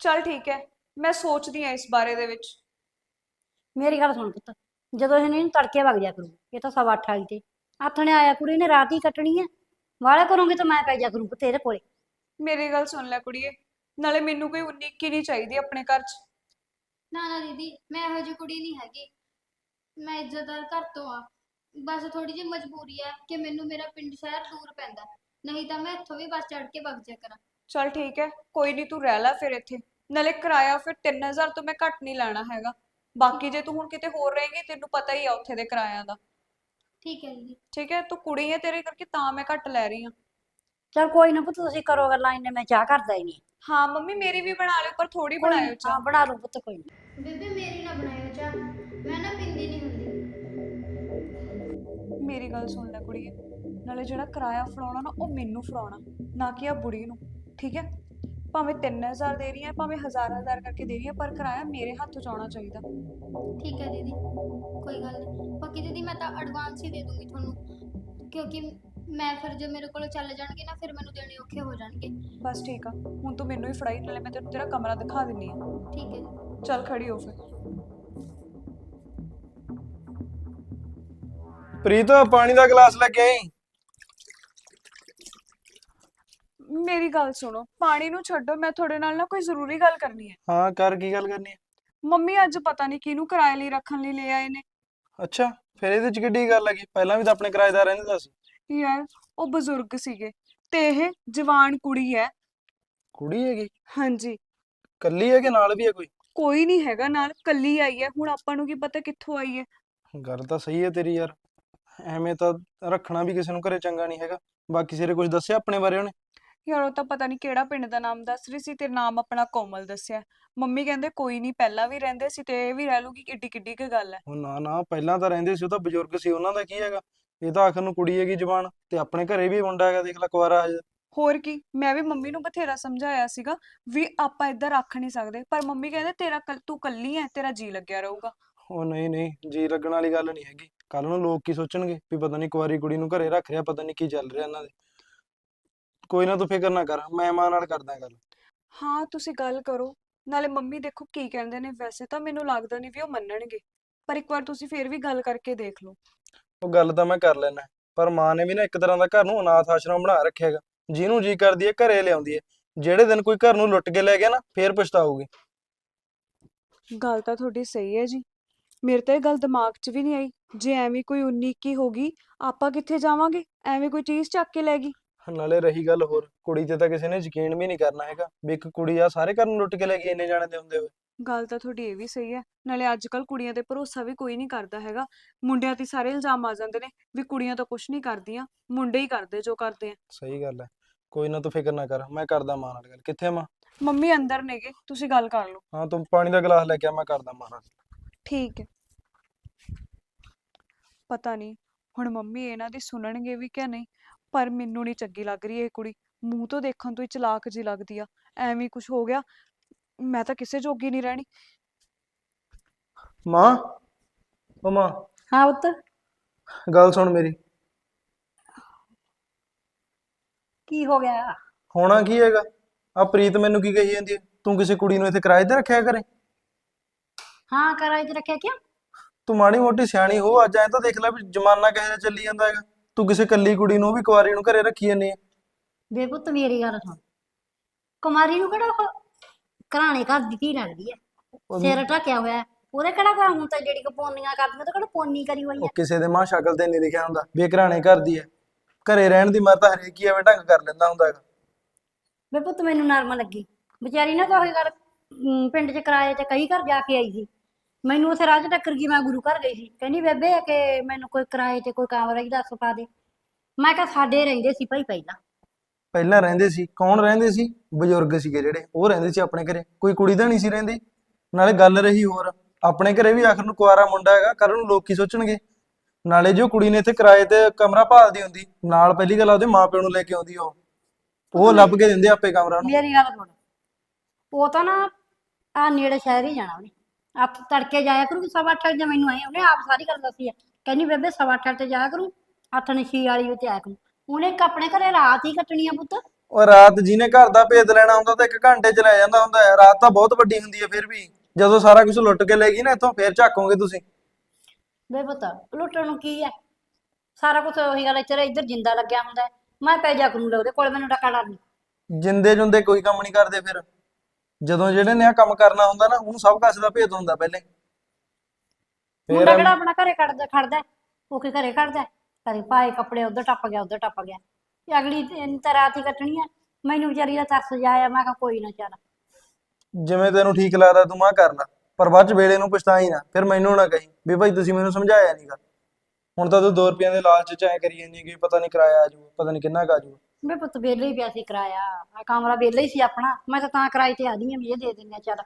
ਚਲ ਠੀਕ ਹੈ ਮੈਂ ਸੋਚਦੀ ਆ ਇਸ ਬਾਰੇ ਦੇ ਵਿੱਚ। ਮੇਰੀ ਗੱਲ ਸੁਣ ਪੁੱਤ ਜਦੋਂ ਇਹਨੇ ਇਹਨੂੰ ਤੜਕੇ ਵਗ ਜਾ ਕਰੂ ਇਹ ਤਾਂ ਸਵਾ ਅੱਠ ਆਈ ਤੇ। ਆਥਣੇ ਆਇਆ ਕੁੜੀ ਨੇ ਰਾਤ ਹੀ ਕੱਟਣੀ ਹੈ। ਵਾਲੇ ਕਰੋਗੇ ਤਾਂ ਮੈਂ ਪੈ ਜਾ ਕਰੂੰ ਪੁੱਤ ਇਹਦੇ ਕੋਲੇ। ਮੇਰੀ ਗੱਲ ਸੁਣ ਲੈ ਕੁੜੀਏ ਨਾਲੇ ਮੈਨੂੰ ਕੋਈ 19 ਕੀ ਨਹੀਂ ਚਾਹੀਦੀ ਆਪਣੇ ਘਰ 'ਚ। ਨਾ ਨਾ ਦੀਦੀ ਮੈਂ ਇਹੋ ਜਿਹੀ ਕੁੜੀ ਨਹੀਂ ਹੈਗੀ। ਮੈਂ ਇੱਜ਼ਤਦਾਰ ਘਰ ਤੋਂ ਆ। ਬਸ ਥੋੜੀ ਜਿਹੀ ਮਜਬੂਰੀ ਹੈ ਕਿ ਮੈਨੂੰ ਮੇਰਾ ਪਿੰਡ ਸ਼ਹਿਰ ਦੂਰ ਪੈਂਦਾ। ਨਹੀਂ ਤਾਂ ਮੈਂ ਇੱਥੋਂ ਵੀ ਬੱਸ ਚੜ ਕੇ ਵਗ ਜਾ ਕਰਾਂ। ਚਲ ਠੀਕ ਹੈ ਕੋਈ ਨਹੀਂ ਤੂੰ ਰਹਿ ਲੈ ਫਿਰ ਇੱਥੇ। ਨਾਲੇ ਕਿਰਾਇਆ ਫਿਰ 3000 ਤੋਂ ਮੈਂ ਘੱਟ ਨਹੀਂ ਲੈਣਾ ਹੈਗਾ। ਬਾਕੀ ਜੇ ਤੂੰ ਹੁਣ ਕਿਤੇ ਹੋਰ ਰਹੇਂਗੀ ਤੈਨੂੰ ਪਤਾ ਹੀ ਆ ਉੱਥੇ ਦੇ ਕਿਰਾਇਆਂ ਦਾ। ਠੀਕ ਹੈ ਦੀਦੀ। ਠੀਕ ਹੈ ਤੂੰ ਕੁੜੀ ਹੈ ਤੇਰੇ ਕਰਕੇ ਤਾਂ ਮੈਂ ਘੱਟ ਲੈ ਰਹੀ ਹਾਂ। ਚਲ ਕੋਈ ਨਾ ਪੁੱਤ ਤੁਸੀਂ ਕਰੋ ਗੱਲਾਂ ਇੰਨੇ ਮੈਂ ਚਾਹ ਕਰਦਾ ਹੀ ਨਹੀਂ। ਹਾਂ ਮੰਮੀ ਮੇਰੀ ਵੀ ਬਣਾ ਲਿਓ ਪਰ ਥੋੜੀ ਬਣਾਇਓ ਚਾਹ। ਹਾਂ ਬਣਾ ਲਓ ਪੁੱਤ ਕੋਈ ਨੀ। ਬੇਬੇ ਮੇਰੀ ਨਾ ਬਣਾਇਓ ਚਾਹ। ਮੈਂ ਨਾ ਪੀਂਦੀ ਨਹੀਂ ਹੁੰਦੀ। ਮੇਰੀ ਗੱਲ ਸੁਣ ਲੈ ਕੁੜੀਏ। ਨਾਲੇ ਜਿਹੜਾ ਕਿਰਾਇਆ ਫੜਾਉਣਾ ਨਾ ਉਹ ਮੈਨੂੰ ਫੜਾਉਣਾ ਨਾ ਕਿ ਆ ਬੁੜੀ ਨੂੰ। ਠੀਕ ਹੈ? ਭਾਵੇਂ 3000 ਦੇ ਰਹੀ ਹੈ ਭਾਵੇਂ 1000 1000 ਕਰਕੇ ਦੇ ਰਹੀ ਹੈ ਪਰ ਕਿਰਾਇਆ ਮੇਰੇ ਹੱਥ 'ਚ ਆਉਣਾ ਚਾਹੀਦਾ। ਠੀਕ ਹੈ ਦੀਦੀ ਕੋਈ ਗੱਲ ਨਹੀਂ। ਬਾਕੀ ਦੀਦੀ ਮੈਂ ਤਾਂ ਐਡਵਾਂਸ ਹੀ ਦੇ ਦੂੰਗੀ ਤੁਹਾਨੂੰ। ਕਿਉਂਕਿ ਮੈਂ ਫਿਰ ਜੇ ਮੇਰੇ ਕੋਲ ਚੱਲ ਜਾਣਗੇ ਨਾ ਫਿਰ ਮੈਨੂੰ ਦੇਣੇ ਔਖੇ ਹੋ ਜਾਣਗੇ। ਬਸ ਠੀਕ ਆ। ਹੁਣ ਤੂੰ ਮੈਨੂੰ ਹੀ ਫੜਾਈ ਨਾਲੇ ਮੈਂ ਤੈਨੂੰ ਤੇਰਾ ਕਮਰਾ ਦਿਖਾ ਦਿੰਨੀ ਆ। ਠੀਕ ਹੈ। ਜੀ ਚੱਲ ਖੜੀ ਹੋ ਫਿਰ। ਪ੍ਰੀਤ ਪਾਣੀ ਦਾ ਗਲਾਸ ਲੈ ਕੇ ਆਈ? ਮੇਰੀ ਗੱਲ ਸੁਣੋ ਪਾਣੀ ਨੂੰ ਛੱਡੋ ਮੈਂ ਤੁਹਾਡੇ ਨਾਲ ਨਾ ਕੋਈ ਜ਼ਰੂਰੀ ਗੱਲ ਕਰਨੀ ਹੈ। ਹਾਂ ਕਰ ਕੀ ਗੱਲ ਕਰਨੀ ਹੈ? ਮੰਮੀ ਅੱਜ ਪਤਾ ਨਹੀਂ ਕਿਹਨੂੰ ਕਿਰਾਏ ਲਈ ਰੱਖਣ ਲਈ ਲੈ ਆਏ ਨੇ। ਅੱਛਾ ਫਿਰ ਇਹਦੇ ਚ ਕਿੱਡੀ ਗੱਲ ਹੈਗੀ? ਪਹਿਲਾਂ ਵੀ ਤਾਂ ਆਪਣੇ ਕਿਰਾਏਦਾਰ ਰਹਿੰਦੇ ਸੀ। ਯਾਰ ਉਹ ਬਜ਼ੁਰਗ ਸੀਗੇ ਤੇ ਇਹ ਜਵਾਨ ਕੁੜੀ ਹੈ। ਕੁੜੀ ਹੈਗੀ? ਹਾਂਜੀ। ਕੱਲੀ ਹੈ ਕਿ ਨਾਲ ਵੀ ਹੈ ਕੋਈ? ਕੋਈ ਨਹੀਂ ਹੈਗਾ ਨਾਲ ਕੱਲੀ ਆਈ ਹੈ। ਹੁਣ ਆਪਾਂ ਨੂੰ ਕੀ ਪਤਾ ਕਿੱਥੋਂ ਆਈ ਹੈ। ਗੱਲ ਤਾਂ ਸਹੀ ਹੈ ਤੇਰੀ ਯਾਰ। ਐਵੇਂ ਤਾਂ ਰੱਖਣਾ ਵੀ ਕਿਸੇ ਨੂੰ ਘਰੇ ਚੰਗਾ ਨਹੀਂ ਹੈਗਾ। ਬਾਕੀ ਸਿਰੇ ਕੁਝ ਦੱਸਿਆ ਆਪਣੇ ਬਾਰੇ ਉਹਨੇ? ਯਾਰ ਉਹ ਤਾਂ ਪਤਾ ਨਹੀਂ ਕਿਹੜਾ ਪਿੰਡ ਦਾ ਨਾਮ ਦੱਸ ਰਹੀ ਸੀ ਤੇ ਨਾਮ ਆਪਣਾ ਕੋਮਲ ਦੱਸਿਆ। ਮੰਮੀ ਕਹਿੰਦੇ ਕੋਈ ਨਹੀਂ ਪਹਿਲਾਂ ਵੀ ਰਹਿੰਦੇ ਸੀ ਤੇ ਇਹ ਵੀ ਰਹਿ ਲੂਗੀ ਕਿੱਡੀ ਕਿੱਡੀ ਕੁ ਗੱਲ ਹੈ। ਉਹ ਨਾ ਨਾ ਪਹਿਲਾਂ ਤਾਂ ਰਹਿੰਦੇ ਸੀ ਉਹ ਤਾਂ ਬਜ਼ੁਰਗ ਸੀ ਉਹਨਾਂ ਦਾ ਕੀ ਹੈਗਾ? ਇਹ ਤਾਂ ਆਖਰ ਨੂੰ ਕੁੜੀ ਹੈਗੀ ਜਵਾਨ ਤੇ ਆਪਣੇ ਘਰੇ ਵੀ ਮੁੰਡਾ ਹੈਗਾ ਦੇਖ ਲੈ ਕੁਆਰਾ ਹਜੇ। ਹੋਰ ਕੀ ਮੈਂ ਵੀ ਮੰਮੀ ਨੂੰ ਬਥੇਰਾ ਸਮਝਾਇਆ ਸੀਗਾ ਵੀ ਆਪਾਂ ਇੱਧਰ ਰੱਖ ਨਹੀਂ ਸਕਦੇ ਪਰ ਮੰਮੀ ਕਹਿੰਦੇ ਤੇਰਾ ਕੱਲ- ਤੂੰ ਕੱਲੀ ਐ ਤੇਰਾ ਜੀ ਲੱਗਿਆ ਰਹੂਗਾ। ਉਹ ਨਹੀਂ ਨਹੀਂ ਜੀ ਲੱਗਣ ਵਾਲੀ ਗੱਲ ਨਹੀਂ ਹੈਗੀ। ਕੱਲ ਨੂੰ ਲੋਕ ਕੀ ਸੋਚਣਗੇ? ਵੀ ਪਤਾ ਨਹੀਂ ਕੁਆਰੀ ਕੁੜੀ ਨੂੰ ਘਰੇ ਰੱਖ ਰਿਹਾ ਪਤਾ ਨਹੀਂ ਕੀ ਚੱਲ ਰਿਹਾ ਇਹਨਾਂ ਦੇ। ਕੋਈ ਨਾ ਤੂੰ ਫਿਕਰ ਨਾ ਕਰ ਮੈਂ ਮਾਂ ਨਾਲ ਕਰਦਾ ਗੱਲ। ਹਾਂ ਤੁਸੀਂ ਗੱਲ ਕਰੋ। ਨਾਲੇ ਮੰਮੀ ਦੇਖੋ ਕੀ ਕਹਿੰਦੇ ਨੇ ਵੈਸੇ ਤਾਂ ਮੈਨੂੰ ਲੱਗਦਾ ਨਹੀਂ ਵੀ ਉਹ ਮੰਨਣਗੇ। ਪਰ ਇੱਕ ਵਾਰ ਤੁਸੀਂ ਫੇਰ ਵੀ ਗੱਲ ਕਰਕੇ ਦੇਖ ਲਓ। ਉਹ ਗੱਲ ਤਾਂ ਮੈਂ ਕਰ ਲੈਣਾ ਪਰ ਮਾਂ ਨੇ ਵੀ ਨਾ ਇੱਕ ਤਰ੍ਹਾਂ ਦਾ ਘਰ ਨੂੰ ਅਨਾਥ ਆਸ਼ਰਮ ਬਣਾ ਰੱਖਿਆ ਹੈਗਾ। ਜਿਹਨੂੰ ਜੀ ਕਰਦੀ ਹੈ ਘਰੇ ਲਿਆਉਂਦੀ ਹੈ। ਜਿਹੜੇ ਦਿਨ ਕੋਈ ਘਰ ਨੂੰ ਲੁੱਟ ਕੇ ਲੈ ਗਿਆ ਨਾ ਫੇਰ ਪਛਤਾਊਗੀ। ਗੱਲ ਤਾਂ ਤੁਹਾਡੀ ਸਹੀ ਹੈ ਜੀ। ਮੇਰੇ ਤਾਂ ਇਹ ਗੱਲ ਦਿਮਾਗ 'ਚ ਵੀ ਨਹੀਂ ਆਈ। ਜੇ ਐਵੇਂ ਕੋਈ 19 ਕੀ ਹੋ ਗਈ ਆਪਾਂ ਕਿੱਥੇ ਜਾਵਾਂਗੇ? ਐਵੇਂ ਕੋਈ ਚੀਜ਼ ਚੱਕ ਕੇ ਲੈ ਗਈ। ਨਾਲੇ ਰਹੀ ਗੱਲ ਹੋਰ ਕੁੜੀ ਤੇ ਤਾਂ ਕਿਸੇ ਨੇ ਯਕੀਨ ਵੀ ਨਹੀਂ ਕਰਨਾ ਹੈਗਾ ਵੀ ਇੱਕ ਕੁੜੀ ਆ ਸਾਰੇ ਘਰ ਨੂੰ ਲੁੱਟ ਕੇ ਲੈ ਗਈ ਇੰਨੇ ਜਾਣੇ ਦੇ ਹੁੰਦੇ ਹੋਏ। ਗੱਲ ਤਾਂ ਤੁਹਾਡੀ ਇਹ ਵੀ ਸਹੀ ਹੈ ਨਾਲੇ ਅੱਜ ਕੱਲ ਕੁੜੀਆਂ ਤੇ ਭਰੋਸਾ ਵੀ ਕੋਈ ਨਹੀਂ ਕਰਦਾ ਹੈਗਾ। ਮੁੰਡਿਆਂ ਤੇ ਸਾਰੇ ਇਲਜ਼ਾਮ ਆ ਜਾਂਦੇ ਨੇ ਵੀ ਕੁੜੀਆਂ ਤਾਂ ਕੁਝ ਨਹੀਂ ਕਰਦੀਆਂ ਮੁੰਡੇ ਹੀ ਕਰਦੇ ਜੋ ਕਰਦੇ ਆ। ਸਹੀ ਗੱਲ ਹੈ ਕੋਈ ਨਾ ਤੂੰ ਫਿਕਰ ਨਾ ਕਰ ਮੈਂ ਕਰਦਾ ਮਾਂ ਨਾਲ ਗੱਲ ਕਿੱਥੇ ਆ ਮਾਂ? ਮੰਮੀ ਅੰਦਰ ਨੇਗੇ ਤੁਸੀਂ ਗੱਲ ਕਰ ਲਓ। ਹਾਂ ਤੂੰ ਪਾਣੀ ਦਾ ਗਲਾਸ ਲੈ ਕੇ ਆ ਮੈਂ ਕਰਦਾ ਮਾਂ ਨਾਲ। ਠੀਕ ਹੈ। ਪਤਾ ਨਹੀਂ ਹੁਣ ਮੰਮੀ ਇਹਨਾਂ ਦੀ ਸੁਣਨਗੇ ਵੀ ਕਿ ਨਹੀਂ ਪਰ ਮੈਨੂੰ ਨਹੀਂ ਚੰਗੀ ਲੱਗ ਰਹੀ ਇਹ ਕੁੜੀ। ਮੂੰਹ ਤੋਂ ਦੇਖਣ ਤੋਂ ਹੀ ਚਲਾਕ ਜੀ ਲੱਗਦੀ ਆ। ਐਵੇਂ ਕੁਝ ਹੋ ਗਿਆ। ਮੈਂ ਤਾਂ ਕਿਸੇ ਜੋਗੀ ਨਹੀਂ ਰਹਿਣੀ। ਮਾਂ? ਉਹ ਮਾਂ। ਹਾਂ ਪੁੱਤ। ਗੱਲ ਸੁਣ ਮੇਰੀ। ਕੀ ਹੋ ਗਿਆ? ਹੋਣਾ ਕੀ ਹੈਗਾ? ਆ ਪ੍ਰੀਤ ਮੈਨੂੰ ਕੀ ਕਹੀ ਜਾਂਦੀ ਹੈ? ਤੂੰ ਕਿਸੇ ਕੁੜੀ ਨੂੰ ਇੱਥੇ ਕਿਰਾਏ ਤੇ ਰੱਖਿਆ ਕਰੇ? ਹਾਂ ਕਰਾਏ ਤੇ ਰੱਖਿਆ ਕਿਉਂ? ਤੂੰ ਮਾੜੀ ਮੋਟੀ ਸਿਆਣੀ ਹੋ ਅੱਜ ਐ ਤਾਂ ਦੇਖ ਲੈ ਵੀ ਜ਼ਮਾਨਾ ਕਿਹੋ ਜਿਹਾ ਚੱਲੀ ਜਾਂਦਾ ਹੈਗਾ। ਤੂੰ ਕਿਸੇ ਕੱਲੀ ਕੁੜੀ ਨੂੰ ਵੀ ਕੁਆਰੀ ਨੂੰ ਘਰੇ ਰੱਖੀ ਜਾਂਦੀ ਹੈ ਵੇ ਪੁੱਤ ਮੇਰੀ ਗੱਲ ਸੁਣ। ਕੁਮਾਰੀ ਨੂੰ ਕਿਹੜਾ ਉਹ ਘਰਾਣੇ ਘਰ ਦੀ ਧੀ ਲੱਗਦੀ ਹੈ ਸਿਰ ਢੱਕਿਆ ਹੋਇਆ। ਹੈ। ਉਹਦੇ ਕਿਹੜਾ ਘਰ ਹੁਣ ਤਾਂ ਜਿਹੜੀ ਕਪੋਨੀਆਂ ਕਰਦੀਆਂ ਤੇ ਕਿਹੜਾ ਪੋਨੀ ਕਰੀ ਹੋਈ ਉਹ ਹੈ ਕਿਸੇ ਦੇ ਮਾਂ ਸ਼ਕਲ ਤੇ ਨਹੀਂ ਲਿਖਿਆ ਹੁੰਦਾ। ਵੀ ਘਰਾਣੇ ਘਰ ਦੀ ਹੈ ਘਰੇ ਰਹਿਣ ਦੀ ਮਰਦਾ ਹਰੇਕ ਹੀ ਐਵੇਂ ਢੰਗ ਕਰ ਲੈਂਦਾ ਹੁੰਦਾ ਹੈਗਾ। ਵੇ ਪੁੱਤ ਮੈਨੂੰ ਨਰਮ ਲੱਗੀ। ਵਿਚਾਰੀ ਨਾ ਉਹੀ ਗੱਲ ਅਮ, ਪਿੰਡ 'ਚ ਕਿਰਾਏ ਤੇ ਕਈ ਘਰ ਜਾ ਕੇ ਆਈ ਸੀ। ਮੈਨੂੰ ਰਾਹ 'ਚ ਟੱਕਰ ਗਈ ਮੈਂ ਗੁਰੂ ਘਰ ਗਈ ਸੀ। ਕਹਿੰਦੀ ਬੇਬੇ ਕਿ ਮੈਨੂੰ ਕੋਈ ਕਿਰਾਏ ਤੇ ਕੋਈ ਕਮਰਾ ਹੀ ਦੱਸ ਪਾ ਦੇ। ਮੈਂ ਕਿਹਾ ਸਾਡੇ ਰਹਿੰਦੇ ਸੀ ਭਾਈ ਪਹਿਲਾਂ। ਪਹਿਲਾਂ ਰਹਿੰਦੇ ਸੀ। ਕੌਣ ਰਹਿੰਦੇ ਸੀ? ਬਜ਼ੁਰਗ ਸੀਗੇ ਜਿਹੜੇ। ਉਹ ਰਹਿੰਦੇ ਸੀ ਆਪਣੇ ਘਰੇ। ਕੋਈ ਕੁੜੀ ਤਾਂ ਨਹੀਂ ਸੀ ਰਹਿੰਦੀ। ਨਾਲੇ ਗੱਲ ਰਹੀ ਹੋਰ। ਆਪਣੇ ਘਰੇ ਵੀ ਆਖਰ ਨੂੰ ਕੁਆਰਾ ਮੁੰਡਾ ਹੈਗਾ। ਕੱਲ ਨੂੰ ਲੋਕ ਕੀ ਸੋਚਣਗੇ। ਨਾਲੇ ਜੋ ਕੁੜੀ ਨੇ ਇੱਥੇ ਕਿਰਾਏ ਤੇ ਕਮਰਾ ਭਾਲਦੀ ਹੁੰਦੀ ਨਾਲ ਪਹਿਲੀ ਗੱਲ ਉਹਦੇ ਮਾਪਿਆਂ ਨੂੰ ਲੈ ਕੇ ਆਉਂਦੀ ਉਹ। ਉਹ ਲੱਭ ਕੇ ਦਿੰਦੇ ਆਪੇ ਕਮਰਾ ਨੂੰ ਮੇਰੀ ਗੱਲ ਸੁਣ। ਉਹ ਤਾਂ ਨਾ ਆ ਨੇੜੇ ਸ਼ਹਿਰ ਹੀ ਜਾਣਾ ਉਹਨੇ। ਆਪ ਤੜਕੇ ਜਾਇਆ ਕਰੂ ਸਵਾ ਅੱਠ ਵਜੇ ਮੈਨੂੰ ਆਏ ਉਹਨੇ ਆਪ ਸਾਰੀ ਗੱਲ ਦੱਸੀ ਹੈ ਕਹਿੰਦੀ ਬੇਬੇ ਸਵਾ ਅੱਠ ਤੇ ਜਾਇਆ ਕਰੂ ਅੱਠ ਨੇ ਛੇ ਵਾਲੀ ਵਿੱਚ ਆਇਆ ਕਰੂ। ਉਹਨੇ ਇੱਕ ਆਪਣੇ ਘਰੇ ਰਾਤ ਹੀ ਕੱਟਣੀ ਆ ਪੁੱਤ। ਉਹ ਰਾਤ ਜਿਹਨੇ ਘਰ ਦਾ ਭੇਦ ਲੈਣਾ ਹੁੰਦਾ ਤਾਂ ਇੱਕ ਘੰਟੇ ਚ ਲੈ ਜਾਂਦਾ ਹੁੰਦਾ ਹੈ। ਰਾਤ ਤਾਂ ਬਹੁਤ ਵੱਡੀ ਹੁੰਦੀ ਹੈ ਫਿਰ ਵੀ। ਜਦੋਂ ਸਾਰਾ ਕੁਝ ਲੁੱਟ ਕੇ ਲੈ ਗਈ ਨਾ ਇੱਥੋਂ ਫੇਰ ਝਾਕੋਗੇ ਤੁਸੀਂ? ਬੇ ਪੁੱਤ ਲੁੱਟਣ ਨੂੰ ਕੀ ਹੈ ਸਾਰਾ ਕੁਝ ਉਹੀ ਗੱਲ ਤੇਰਾ ਇੱਧਰ ਜਿੰਦਾ ਲੱਗਿਆ ਹੁੰਦਾ ਹੈ। ਮੈਂ ਪੈ ਜਾ ਕਰੂੰ ਉਹਦੇ ਕੋਲ ਮੈਨੂੰ ਡਕਾ ਡਰ ਨਹੀਂ ਜਿੰਦੇ ਜੁੰਦੇ ਕੋਈ ਕੰਮ ਨਹੀਂ ਕਰਦੇ ਫਿਰ। ਜਦੋਂ ਜਿਹੜੇ ਨੇ ਆ ਕੰਮ ਕਰਨਾ ਹੁੰਦਾ ਨਾ ਉਹਨੂੰ ਸਭ ਕਾਸੇ ਦਾ ਭੇਦ ਹੁੰਦਾ ਪਹਿਲੇ। ਫੇਰ ਮੁੰਡਾ ਕਿਹੜਾ ਆਪਣਾ ਘਰੇ ਕੱਢਦਾ ਖੜਦਾ ਹੈ? ਉਹ ਕੀ ਘਰੇ ਕੱਢਦਾ ਹੈ? ਪਾਏ ਕੱਪੜੇ ਉਧਰ ਟੱਪ ਗਿਆ ਉਧਰ ਟੱਪ ਗਿਆ। ਤੇ ਅਗਲੀ ਦਿਨ ਤਾਂ ਰਾਤ ਹੀ ਕੱਟਣੀ ਹੈ ਮੈਨੂੰ ਵਿਚਾਰੀ ਦਾ ਤਰਸ ਜਾਇਆ ਮੈਂ ਕਿਹਾ ਕੋਈ ਨਾ ਚੱਲ। ਜਿਵੇਂ ਤੈਨੂੰ ਠੀਕ ਲੱਗਦਾ ਤੂੰ ਆ ਕਰ ਲੈ। ਪਰ ਬਾਅਦ ਚ ਵੇਲੇ ਨੂੰ ਪਛਤਾਈ ਨਾ ਫਿਰ ਮੈਨੂੰ ਨਾ ਕਹੀਂ ਵੀ ਭਾਈ ਤੁਸੀਂ ਮੈਨੂੰ ਸਮਝਾਇਆ ਨਹੀਂਗਾ ਹੁਣ ਤਾਂ ਤੂੰ 2 ਰੁਪਈਆਂ ਦੇ ਲਾਲਚ ਚ ਐ ਕਰੀ ਜਾਂਦੀ ਹੈ ਕਿ ਪਤਾ ਨਹੀਂ ਕਿਰਾਇਆ ਆ ਪਤਾ ਨਹੀਂ ਕਿੰਨਾ ਕੁ ਆ ਬੇ ਪੁੱਤ ਵਿਹਲੇ ਹੀ ਪਿਆ ਸੀ ਕਿਰਾਇਆ ਆ ਕਮਰਾ ਵਿਹਲਾ ਹੀ ਸੀ ਆਪਣਾ ਮੈਂ ਤਾਂ ਤਾਂ ਕਿਰਾਏ ਤੇ ਆ ਵੀ ਇਹ ਦੇ ਆ ਚੱਲ।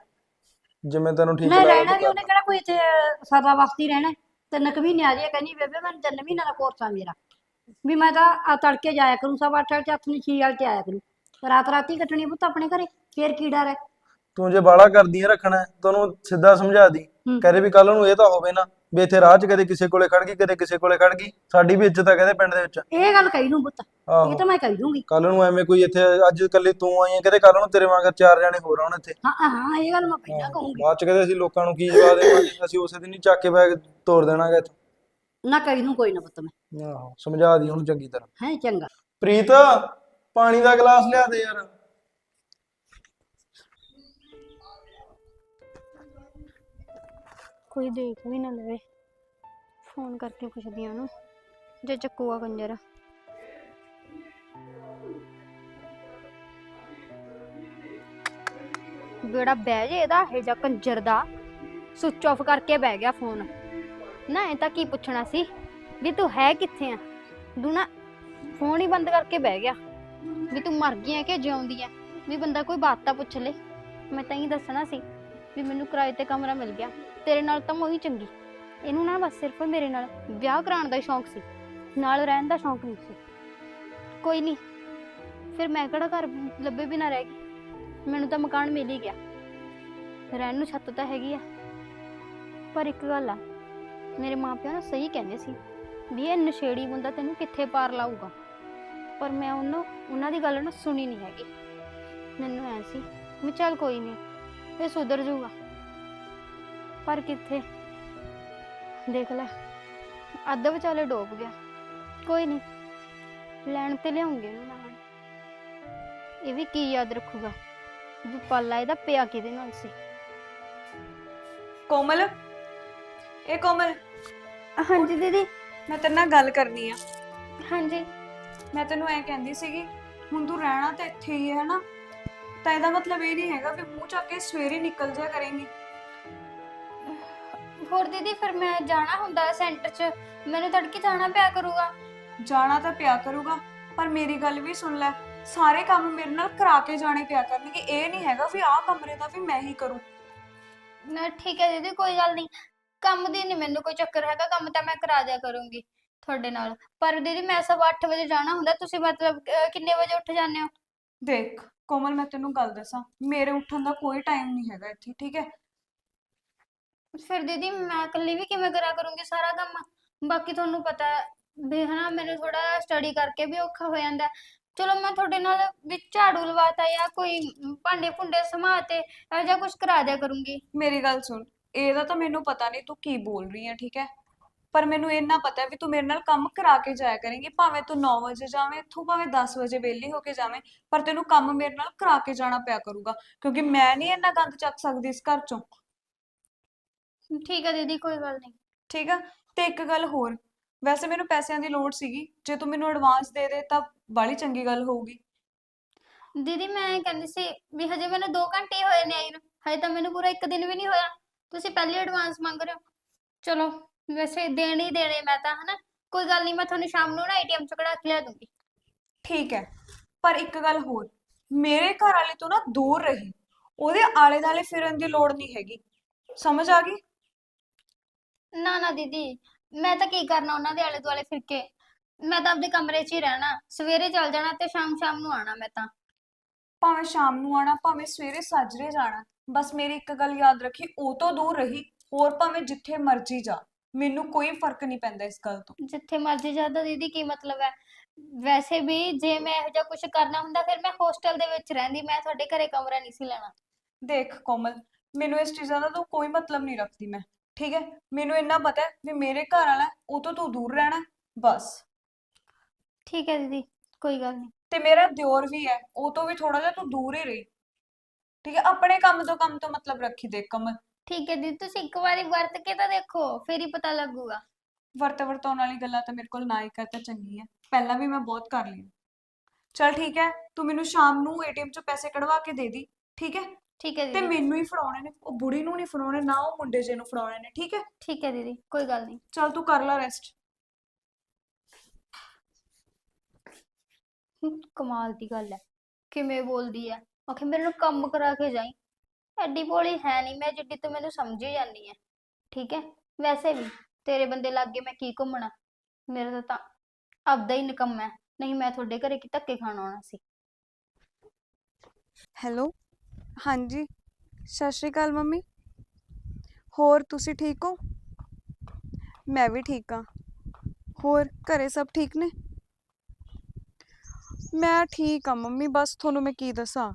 ਜਿਵੇਂ ਤੈਨੂੰ ਠੀਕ ਲੱਗਦਾ ਰਹਿਣਾ ਵੀ ਉਹਨੇ ਕਿਹੜਾ ਕੋਈ ਇੱਥੇ ਸਦਾ ਵਸਤੀ ਰਹਿਣਾ ਹੈ। ਤਿੰਨ ਕੁ ਮਹੀਨੇ ਆ ਕਹਿੰਦੀ ਬੇਬੇ ਮੈਨੂੰ ਤਿੰਨ ਮਹੀਨਿਆਂ ਦਾ ਕੋਰਸ ਆ ਮੇਰਾ। ਵੀ ਮੈਂ ਤਾਂ ਆ ਤੜਕੇ ਜਾਇਆ ਕਰੂੰ ਸਵਾ ਅੱਠ ਤੇ ਹੱਥ ਨਹੀਂ ਛੀ ਵਾਲ ਤੇ ਆਇਆ ਕਰੂੰ। ਰਾਤ ਰਾਤੀ ਕੱਟਣੀ ਪੁੱਤ ਆਪਣੇ ਘਰੇ ਫੇਰ ਕੀ ਡਰ ਹੈ ਤੂੰ ਜੇ ਬਾਲਾ ਕਰਦੀ ਹੈ ਰੱਖਣਾ ਹੈ, ਤਾਂ ਉਹਨੂੰ ਸਿੱਧਾ ਸਮਝਾ ਦੀ। ਕਹਦੇ ਵੀ ਕੱਲ ਨੂੰ ਇਹ ਤਾਂ ਹੋਵੇ ਨਾ ਵੀ ਇੱਥੇ ਰਾਹ 'ਚ ਕਦੇ ਕਿਸੇ ਕੋਲੇ ਖੜ ਗਈ ਕਦੇ ਕਿਸੇ ਕੋਲੇ ਖੜ ਗਈ ਸਾਡੀ ਵੀ ਇੱਜ਼ਤ ਆ ਕਹਿੰਦੇ ਪਿੰਡ ਦੇ ਵਿੱਚ। ਇਹ ਗੱਲ ਕਹੀ ਨੂੰ ਪੁੱਤ ਇਹ ਤਾਂ ਮੈਂ ਕਹੀ ਦੂੰਗੀ। ਕੱਲ ਨੂੰ ਐਵੇਂ ਕੋਈ ਇੱਥੇ ਅੱਜ ਇਕੱਲੀ ਤੂੰ ਆਈ ਹੈ ਕਦੇ ਕੱਲ ਨੂੰ ਤੇਰੇ ਵਾਂਗਰ ਚਾਰ ਜਾਣੇ ਹੋਰ ਆਉਣ ਇੱਥੇ। ਹਾਂ ਹਾਂ ਇਹ ਗੱਲ ਮੈਂ ਪਹਿਲਾਂ ਕਹੂੰਗੀ। ਬਾਅਦ ਚ ਕਹਦੇ ਅਸੀਂ ਲੋਕਾਂ ਨੂੰ ਕੀ ਜਵਾਬ ਦੇਵਾਂਗੇ ਅਸੀਂ ਉਸੇ ਦਿਨ ਹੀ ਚੱਕ ਕੇ ਬੈਗ ਤੋੜ ਦੇਣਾਗਾ ਇੱਥੋਂ। ਨਾ ਕਹੀ ਨੂੰ ਕੋਈ ਨਾ ਪੁੱਤ ਮੈਂ। ਆਹੋ ਸਮਝਾ ਦੀ ਹੁਣ ਚੰਗੀ ਤਰ੍ਹਾਂ। ਹੈ ਚੰਗਾ। ਪ੍ਰੀਤ ਪਾਣੀ ਦਾ ਗਲਾਸ ਲਿਆ ਦੇ ਯਾਰ। ਕੋਈ ਦੇਖ ਵੀ ਨਾ ਲਵੇ। ਫੋਨ ਕਰਕੇ ਪੁੱਛਦੀ ਆ ਉਹਨੂੰ, ਜੇ ਚੱਕੂਗਾ ਕੰਜਰ। ਬੇੜਾ ਬਹਿ ਜੇ ਇਹਦਾ, ਇਹ ਜਾ ਕੰਜਰ ਦਾ। ਸੁੱਚ ਆਫ ਕਰਕੇ ਬਹਿ ਗਿਆ ਫੋਨ। ਨਾ, ਇਹ ਤਾਂ ਕੀ ਪੁੱਛਣਾ ਸੀ? ਵੀ ਤੂੰ ਹੈ ਕਿੱਥੇ ਆ? ਤੂੰ ਨਾ ਫੋਨ ਹੀ ਬੰਦ ਕਰਕੇ ਬਹਿ ਗਿਆ। ਵੀ ਤੂੰ ਮਰ ਗਈ ਹੈ ਕਿ ਜਿਉਂਦੀ ਆ? ਵੀ ਬੰਦਾ ਕੋਈ ਬਾਤ ਤਾਂ ਪੁੱਛ ਲੇ। ਮੈਂ ਤਾਂ ਹੀ ਦੱਸਣਾ ਸੀ ਵੀ ਮੈਨੂੰ ਕਿਰਾਏ ਤੇ ਕਮਰਾ ਮਿਲ ਗਿਆ। ਤੇਰੇ ਨਾਲ ਤਾਂ ਮੈਂ ਉਹੀ ਚੰਗੀ। ਇਹਨੂੰ ਨਾ ਬਸ ਸਿਰਫ ਮੇਰੇ ਨਾਲ ਵਿਆਹ ਕਰਾਉਣ ਦਾ ਹੀ ਸ਼ੌਂਕ ਸੀ। ਨਾਲ ਰਹਿਣ ਦਾ ਸ਼ੌਂਕ ਨਹੀਂ ਸੀ। ਕੋਈ ਨਹੀਂ, ਫਿਰ ਮੈਂ ਕਿਹੜਾ ਘਰ ਲੱਭੇ ਬਿਨਾ ਰਹਿ ਗਈ? ਮੈਨੂੰ ਤਾਂ ਮਕਾਨ ਮਿਲ ਹੀ ਗਿਆ। ਰਹਿਣ ਨੂੰ ਛੱਤ ਤਾਂ ਹੈਗੀ ਆ। ਪਰ ਇੱਕ ਗੱਲ ਆ, ਮੇਰੇ ਮਾਪਿਆਂ ਨਾ ਸਹੀ ਕਹਿੰਦੇ ਸੀ ਵੀ ਇਹ ਨਸ਼ੇੜੀ ਬੰਦਾ ਤੈਨੂੰ ਕਿੱਥੇ ਪਾਰ ਲਾਊਗਾ? ਪਰ ਮੈਂ ਉਹਨੂੰ, ਉਹਨਾਂ ਦੀ ਗੱਲ ਨਾ ਸੁਣੀ ਨਹੀਂ ਹੈਗੀ। ਮੈਨੂੰ ਐ ਸੀ ਵੀ ਚੱਲ ਕੋਈ ਨਹੀਂ, ਇਹ ਸੁਧਰ ਜਾਊਗਾ। ਪਰ ਕਿੱਥੇ? ਦੇਖ ਲੈ ਅੱਧ ਵਿਚਾਲੇ ਡੋਬ ਗਿਆ। ਕੋਈ ਨਹੀਂ ਲੈਣ ਤੇ ਲਿਆਉਂਗੇ ਇਹਨੂੰ ਨਾਲ। ਇਹ ਵੀ ਕੀ ਯਾਦ ਰੱਖੂਗਾ ਵੀ ਪਾਲਾ ਇਹਦਾ ਪਿਆ ਕਿਹਦੇ ਨਾਲ ਸੀ? ਕੋਮਲ? ਇਹ ਕੋਮਲ। ਹਾਂਜੀ ਦੀਦੀ। ਮੈਂ ਤੇਰੇ ਨਾਲ ਗੱਲ ਕਰਨੀ ਆ। ਹਾਂਜੀ। ਮੈਂ ਤੈਨੂੰ ਐ ਕਹਿੰਦੀ ਸੀਗੀ ਹੁਣ ਤੂੰ ਰਹਿਣਾ ਤਾਂ ਇੱਥੇ ਹੀ ਹੈ ਨਾ ਤਾਂ ਇਹਦਾ ਮਤਲਬ ਇਹ ਨਹੀਂ ਹੈਗਾ ਵੀ ਮੂੰਹ ਚੱਕ ਕੇ ਸਵੇਰੇ ਨਿਕਲ ਜਾ ਕਰੇਂਗੀ। ਹੋਰ ਦੀਦੀ ਫਿਰ ਮੈਂ ਜਾਣਾ ਹੁੰਦਾ ਸੈਂਟਰ 'ਚ ਮੈਨੂੰ ਤੜਕੇ ਜਾਣਾ ਪਿਆ ਕਰੂਗਾ। ਜਾਣਾ ਤਾਂ ਪਿਆ ਕਰੂਗਾ ਪਰ ਮੇਰੀ ਗੱਲ ਵੀ ਸੁਣ ਲੈ ਸਾਰੇ ਕੰਮ ਮੇਰੇ ਨਾਲ ਕਰਾ ਕੇ ਜਾਣੇ ਪਿਆ ਕਰਨਗੇ ਇਹ ਨਹੀਂ ਹੈਗਾ ਵੀ ਆਹ ਕਮਰੇ ਦਾ ਵੀ ਮੈਂ ਹੀ ਕਰੂੰ। ਨਾ ਠੀਕ ਹੈ ਦੀਦੀ ਕੋਈ ਗੱਲ ਨਹੀਂ ਕੰਮ ਦੀ ਨਹੀਂ ਮੈਨੂੰ ਕੋਈ ਚੱਕਰ ਹੈਗਾ ਕੰਮ ਤਾਂ ਮੈਂ ਕਰਾ ਦਿਆ ਕਰੂੰਗੀ ਤੁਹਾਡੇ ਨਾਲ। ਪਰ ਦੀਦੀ ਮੈਂ ਸਭ 8 ਵਜੇ ਜਾਣਾ ਹੁੰਦਾ ਤੁਸੀਂ ਮਤਲਬ ਅਹ, ਕਿੰਨੇ ਵਜੇ ਉੱਠ ਜਾਂਦੇ ਹੋ? ਦੇਖ ਕੋਮਲ ਮੈਂ ਤੈਨੂੰ ਗੱਲ ਦੱਸਾਂ ਮੇਰੇ ਉੱਠਣ ਦਾ ਕੋਈ ਟਾਈਮ ਨਹੀਂ ਹੈਗਾ ਇੱਥੇ ਠੀਕ ਹੈ? ਫਿਰ ਦੀਦੀ ਮੈਂ ਇਕੱਲੀ ਵੀ ਕਿਵੇਂ ਕਰਾ ਕਰੂੰਗੀ ਸਾਰਾ ਕੰਮ? ਬਾਕੀ ਤੁਹਾਨੂੰ ਪਤਾ ਹੈ ਵੀ ਹਨਾ, ਮੈਨੂੰ ਥੋੜਾ ਸਟੱਡੀ ਕਰਕੇ ਵੀ ਔਖਾ ਹੋ ਜਾਂਦਾ ਹੈ। ਚਲੋ ਮੈਂ ਤੁਹਾਡੇ ਨਾਲ ਵੀ ਝਾੜੂ ਲਵਾਤਾ ਜਾਂ ਕੋਈ ਭਾਂਡੇ ਭੁੰਡੇ ਸਮਾਤੇ, ਇਹੋ ਜਿਹਾ ਕੁਝ ਕਰਾ ਦਿਆ ਕਰੂੰਗੀ। ਮੇਰੀ ਗੱਲ ਸੁਣ, ਇਹਦਾ ਤਾਂ ਮੈਨੂੰ ਪਤਾ ਨਹੀਂ ਤੂੰ ਕੀ ਬੋਲ ਰਹੀ ਹੈ, ਠੀਕ ਹੈ? ਪਰ ਮੈਨੂੰ ਇੰਨਾ ਪਤਾ ਹੈ ਵੀ ਤੂੰ ਮੇਰੇ ਨਾਲ ਕੰਮ ਕਰਾ ਕੇ ਜਾਇਆ ਕਰੇਂਗੀ, ਭਾਵੇਂ ਤੂੰ 9 ਵਜੇ ਜਾਵੇਂ, ਇੱਥੋਂ ਭਾਵੇਂ 10 ਵਜੇ ਵਿਹਲੀ ਹੋ ਕੇ ਜਾਵੇਂ, ਪਰ ਤੈਨੂੰ ਕੰਮ ਮੇਰੇ ਨਾਲ ਕਰਾ ਕੇ ਜਾਣਾ ਪਿਆ ਕਰੂਗਾ, ਕਿਉਂਕਿ ਮੈਂ ਨਹੀਂ ਇੰਨਾ ਗੰਦ ਚੱਕ ਸਕਦੀ ਇਸ ਘਰ ਚੋਂ। ਠੀਕ ਹੈ ਦੀਦੀ ਕੋਈ ਗੱਲ ਨਹੀਂ। ਠੀਕ ਆ? ਤੇ ਇੱਕ ਗੱਲ ਹੋਰ ਵੈਸੇ ਮੈਨੂੰ ਪੈਸਿਆਂ ਦੀ ਲੋੜ ਸੀਗੀ ਜੇ ਤੂੰ ਮੈਨੂੰ ਐਡਵਾਂਸ ਦੇ ਦੇ ਤਾਂ ਬਾਲੀ ਚੰਗੀ ਗੱਲ ਹੋਊਗੀ। ਦੀਦੀ ਮੈਂ ਕਹਿੰਦੀ ਸੀ ਵੀ ਹਜੇ ਮੈਨੂੰ 2 ਘੰਟੇ ਹੀ ਹੋਏ ਨੇ ਆਈ ਨੂੰ ਹਜੇ ਤਾਂ ਮੈਨੂੰ ਪੂਰਾ ਇੱਕ ਦਿਨ ਵੀ ਨਹੀਂ ਹੋਇਆ। ਤੁਸੀਂ ਪਹਿਲੇ ਐਡਵਾਂਸ ਮੰਗ ਰਹੇ ਹੋ। ਚਲੋ ਵੈਸੇ ਦੇਣ ਹੀ ਦੇਣੇ ਮੈਂ ਤਾਂ ਹਨਾ? ਕੋਈ ਗੱਲ ਨਹੀਂ ਮੈਂ ਤੁਹਾਨੂੰ ਸ਼ਾਮ ਨੂੰ ਨਾ ਏਟੀਐਮ ਚ ਕਢਾ ਕੇ ਲਿਆ ਦੂੰਗੀ। ਠੀਕ ਹੈ ਪਰ ਇੱਕ ਗੱਲ ਹੋਰ ਮੇਰੇ ਘਰ ਵਾਲੇ ਤੋਂ ਨਾ ਦੂਰ ਰਹੀ। ਉਹਦੇ ਆਲੇ ਦਾਲੇ ਫਿਰਨ ਦੀ ਲੋੜ ਨਹੀਂ ਹੈਗੀ। ਸਮਝ ਆ ਗਈ? ਨਾ ਨਾ ਦੀਦੀ ਮੈਂ ਤਾਂ ਕੀ ਕਰਨਾ ਉਹਨਾਂ ਦੇ ਆਲੇ ਦੁਆਲੇ ਫਿਰ ਕੇ? ਮੈਂ ਤਾਂ ਆਪਦੇ ਕਮਰੇ 'ਚ ਹੀ ਰਹਿਣਾ ਸਵੇਰੇ ਚੱਲ ਜਾਣਾ ਤੇ ਸ਼ਾਮ ਸ਼ਾਮ ਨੂੰ ਆਣਾ ਮੈਂ ਤਾਂ। ਭਾਵੇਂ ਸ਼ਾਮ ਨੂੰ ਆਣਾ ਭਾਵੇਂ ਸਵੇਰੇ ਸਾਜਰੇ ਜਾਣਾ ਬਸ ਮੇਰੀ ਇੱਕ ਗੱਲ ਯਾਦ ਰੱਖੀ ਉਹ ਤੋਂ ਦੂਰ ਰਹੀ ਹੋਰ ਭਾਵੇਂ ਜਿੱਥੇ ਮਰਜ਼ੀ ਜਾ ਮੈਨੂੰ ਕੋਈ ਫ਼ਰਕ ਨਹੀਂ ਪੈਂਦਾ ਇਸ ਗੱਲ ਤੋਂ। ਜਿੱਥੇ ਮਰਜ਼ੀ ਜਾਂਦਾ ਦੀਦੀ ਕੀ ਮਤਲਬ ਹੈ? ਵੈਸੇ ਵੀ ਜੇ ਮੈਂ ਇਹੋ ਜਿਹਾ ਕੁਝ ਕਰਨਾ ਹੁੰਦਾ ਫਿਰ ਮੈਂ ਹੋਸਟਲ ਦੇ ਵਿੱਚ ਰਹਿੰਦੀ ਮੈਂ ਤੁਹਾਡੇ ਘਰੇ ਕਮਰਾ ਨਹੀਂ ਸੀ ਲੈਣਾ। ਦੇਖ ਕੋਮਲ ਮੈਨੂੰ ਇਸ ਚੀਜ਼ਾਂ ਦਾ ਤਾਂ ਕੋਈ ਮਤਲਬ ਨਹੀਂ ਰੱਖਦੀ ਮੈਂ। ਠੀਕ ਹੈ? ਮੈਨੂੰ ਇੰਨਾ ਪਤਾ ਹੈ ਵੀ ਮੇਰੇ ਘਰ ਵਾਲਾ ਹੈ, ਉਹ ਤੋਂ ਤੂੰ ਦੂਰ ਰਹਿਣਾ ਹੈ, ਬਸ। ਠੀਕ ਹੈ ਦੀਦੀ ਕੋਈ ਗੱਲ ਨਹੀਂ। ਤੇ ਮੇਰਾ ਦਿਓਰ ਵੀ ਹੈ ਉਹ ਤੋਂ ਵੀ ਥੋੜਾ ਜਿਹਾ ਤੂੰ ਦੂਰ ਹੀ ਰਹੀ। ਠੀਕ ਹੈ? ਆਪਣੇ ਕੰਮ ਤੋਂ ਕੰਮ ਤੋਂ ਮਤਲਬ ਰੱਖੀ ਦੇਖ ਕਮਲ ਠੀਕ ਹੈ ਦੀਦੀ ਤੁਸੀਂ ਇੱਕ ਵਾਰੀ ਵਰਤ ਕੇ ਤਾਂ ਦੇਖੋ ਫਿਰ ਹੀ ਪਤਾ ਲੱਗੂਗਾ। ਵਰਤ ਵਰਤਾਉਣ ਵਾਲੀ ਗੱਲਾਂ ਤਾਂ ਮੇਰੇ ਕੋਲ ਨਾ ਹੀ ਕਰ ਤਾਂ ਚੰਗੀ ਹੈ। ਪਹਿਲਾਂ ਵੀ ਮੈਂ ਬਹੁਤ ਕਰ ਲਈ ਚਲ ਠੀਕ ਹੈ ਤੂੰ ਮੈਨੂੰ ਸ਼ਾਮ ਨੂੰ ਏਟੀਐਮ ਚੋਂ ਪੈਸੇ ਕਢਵਾ ਕੇ ਦੇ ਦੀ ਠੀਕ ਹੈ? ਠੀਕ ਹੈ ਤੇ ਦੀਦੀ। ਮੈਨੂੰ ਹੀ ਫੜਾਉਣੇ ਨੇ ਉਹ ਬੁੜੀ ਨੂੰ ਨਹੀਂ ਫੜਾਉਣੇ ਨਾ ਉਹ ਮੁੰਡੇ ਜੇ ਨੂੰ ਫੜਾਉਣੇ ਨੇ ਠੀਕ ਹੈ? ਠੀਕ ਹੈ ਦੀਦੀ ਕੋਈ ਗੱਲ ਨਹੀਂ। ਚਲ ਤੂੰ ਕਰ ਲੈ ਰੈਸਟ ਹਮ, ਕਮਾਲ ਦੀ ਗੱਲ ਹੈ। ਕਿਵੇਂ ਬੋਲਦੀ ਹੈ? ਆਖੇ ਮੇਰੇ ਨੂੰ ਕੰਮ ਕਰਾ ਕੇ ਜਾਈ। ਐਡੀ ਭੋਲੀ ਹੈ ਨਹੀਂ ਮੈਂ ਜਿੱਡੀ ਤੂੰ ਮੈਨੂੰ ਸਮਝ ਹੀ ਜਾਂਦੀ ਹੈ। ਠੀਕ ਹੈ? ਵੈਸੇ ਵੀ ਤੇਰੇ ਬੰਦੇ ਲੱਗੇ ਮੈਂ ਕੀ ਘੁੰਮਣਾ? ਮੇਰਾ ਤਾਂ ਤਾਂ ਆਪਦਾ ਹੀ ਨਿਕੰਮਾ ਹੈ। ਨਹੀਂ ਮੈਂ ਤੁਹਾਡੇ ਘਰੇ ਕੀ ਧੱਕੇ ਖਾਣ ਆਉਣਾ ਸੀ? ਹੈਲੋ ਹਾਂਜੀ। ਸਤਿ ਸ਼੍ਰੀ ਅਕਾਲ ਮੰਮੀ। ਹੋਰ ਤੁਸੀਂ ਠੀਕ ਹੋ? ਮੈਂ ਵੀ ਠੀਕ ਹਾਂ। ਹੋਰ ਘਰੇ ਸਭ ਠੀਕ ਨੇ? ਮੈਂ ਠੀਕ ਹਾਂ ਮੰਮੀ, ਬਸ ਤੁਹਾਨੂੰ ਮੈਂ ਕੀ ਦੱਸਾਂ?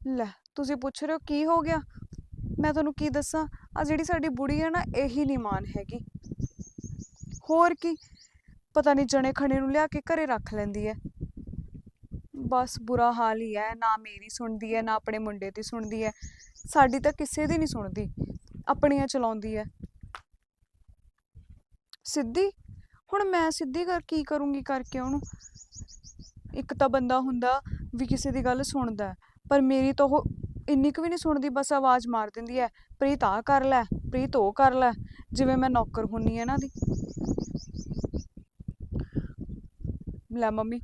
ਲੈ, ਤੁਸੀਂ ਪੁੱਛ ਰਹੇ ਹੋ ਕੀ ਹੋ ਗਿਆ? ਮੈਂ ਤੁਹਾਨੂੰ ਕੀ ਦੱਸਾਂ? ਆ ਜਿਹੜੀ ਸਾਡੀ ਬੁੜੀ ਹੈ ਨਾ, ਇਹੀ ਨਹੀਂ ਮਾਨ ਹੈਗੀ। ਹੋਰ ਕੀ? ਪਤਾ ਨਹੀਂ ਜਣੇ ਖਣੇ ਨੂੰ ਲਿਆ ਕੇ ਘਰੇ ਰੱਖ ਲੈਂਦੀ ਹੈ। ਬਸ ਬੁਰਾ ਹਾਲ ਹੀ ਹੈ, ਨਾ ਮੇਰੀ ਸੁਣਦੀ ਹੈ, ਨਾ ਆਪਣੇ ਮੁੰਡੇ ਦੀ ਸੁਣਦੀ ਹੈ। ਸਾਡੀ ਤਾਂ ਕਿਸੇ ਦੀ ਨਹੀਂ ਸੁਣਦੀ, ਆਪਣੀਆਂ ਚਲਾਉਂਦੀ ਹੈ। ਸਿੱਧੀ? ਹੁਣ ਮੈਂ ਸਿੱਧੀ ਕਰ ਕੀ ਕਰੂੰਗੀ ਕਰਕੇ ਉਹਨੂੰ? ਇੱਕ ਤਾਂ ਬੰਦਾ ਹੁੰਦਾ ਵੀ ਕਿਸੇ ਦੀ ਗੱਲ ਸੁਣਦਾ, ਪਰ ਮੇਰੀ ਤਾਂ ਉਹ ਇੰਨੀ ਕੁ ਵੀ ਨਹੀਂ ਸੁਣਦੀ, ਬਸ ਆਵਾਜ਼ ਮਾਰ ਦਿੰਦੀ ਹੈ, ਪ੍ਰੀਤ ਆ ਕਰ ਲੈ, ਪ੍ਰੀਤ, ਉਹ ਕਰ ਲੈ। ਜਿਵੇਂ ਮੈਂ ਨੌਕਰ ਹੁੰਨੀ ਹੈ ਨਾ ਦੀ। ਲੈ ਮੰਮੀ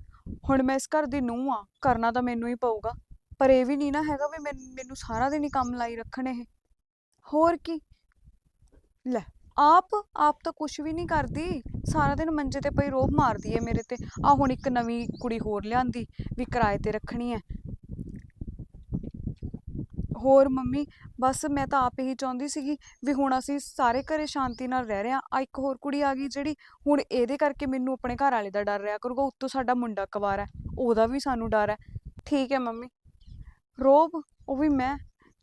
ਹੁਣ ਮੈਂ ਇਸ ਘਰ ਦੀ ਨੂੰਹ ਆ, ਕਰਨਾ ਤਾਂ ਮੈਨੂੰ ਹੀ ਪਊਗਾ। ਪਰ ਇਹ ਵੀ ਨਹੀਂ ਨਾ ਹੈਗਾ ਵੀ ਮੈਨ- ਮੈਨੂੰ ਸਾਰਾ ਦਿਨ ਹੀ ਕੰਮ ਲਾਈ ਰੱਖਣ ਇਹ। ਹੋਰ ਕੀ? ਲੈ, ਆਪ ਆਪ ਤਾਂ ਕੁਝ ਵੀ ਨਹੀਂ ਕਰਦੀ। ਸਾਰਾ ਦਿਨ ਮੰਜੇ ਤੇ ਪਈ ਰੋਬ ਮਾਰਦੀ ਏ ਮੇਰੇ ਤੇ। ਆ ਹੁਣ ਇੱਕ ਨਵੀਂ ਕੁੜੀ ਹੋਰ ਲਿਆਂਦੀ, ਵੀ ਕਿਰਾਏ ਤੇ ਰੱਖਣੀ ਹੈ ਹੋਰ ਮੰਮੀ ਬਸ ਮੈਂ ਤਾਂ ਆਪ ਇਹੀ ਚਾਹੁੰਦੀ ਸੀਗੀ ਵੀ ਹੁਣ ਅਸੀਂ ਸਾਰੇ ਘਰੇ ਸ਼ਾਂਤੀ ਨਾਲ ਰਹਿ ਰਹੇ ਹਾਂ। ਆ ਇੱਕ ਹੋਰ ਕੁੜੀ ਆ ਗਈ ਜਿਹੜੀ ਹੁਣ ਇਹਦੇ ਕਰਕੇ ਮੈਨੂੰ ਆਪਣੇ ਘਰ ਵਾਲੇ ਦਾ ਡਰ ਰਿਹਾ ਕਰੂਗਾ ਉੱਤੋਂ ਸਾਡਾ ਮੁੰਡਾ ਕੁਵਾਰਾ ਹੈ ਉਹਦਾ ਵੀ ਸਾਨੂੰ ਡਰ ਹੈ। ਠੀਕ ਹੈ ਮੰਮੀ। ਰੋਬ ਉਹ ਵੀ ਮੈਂ।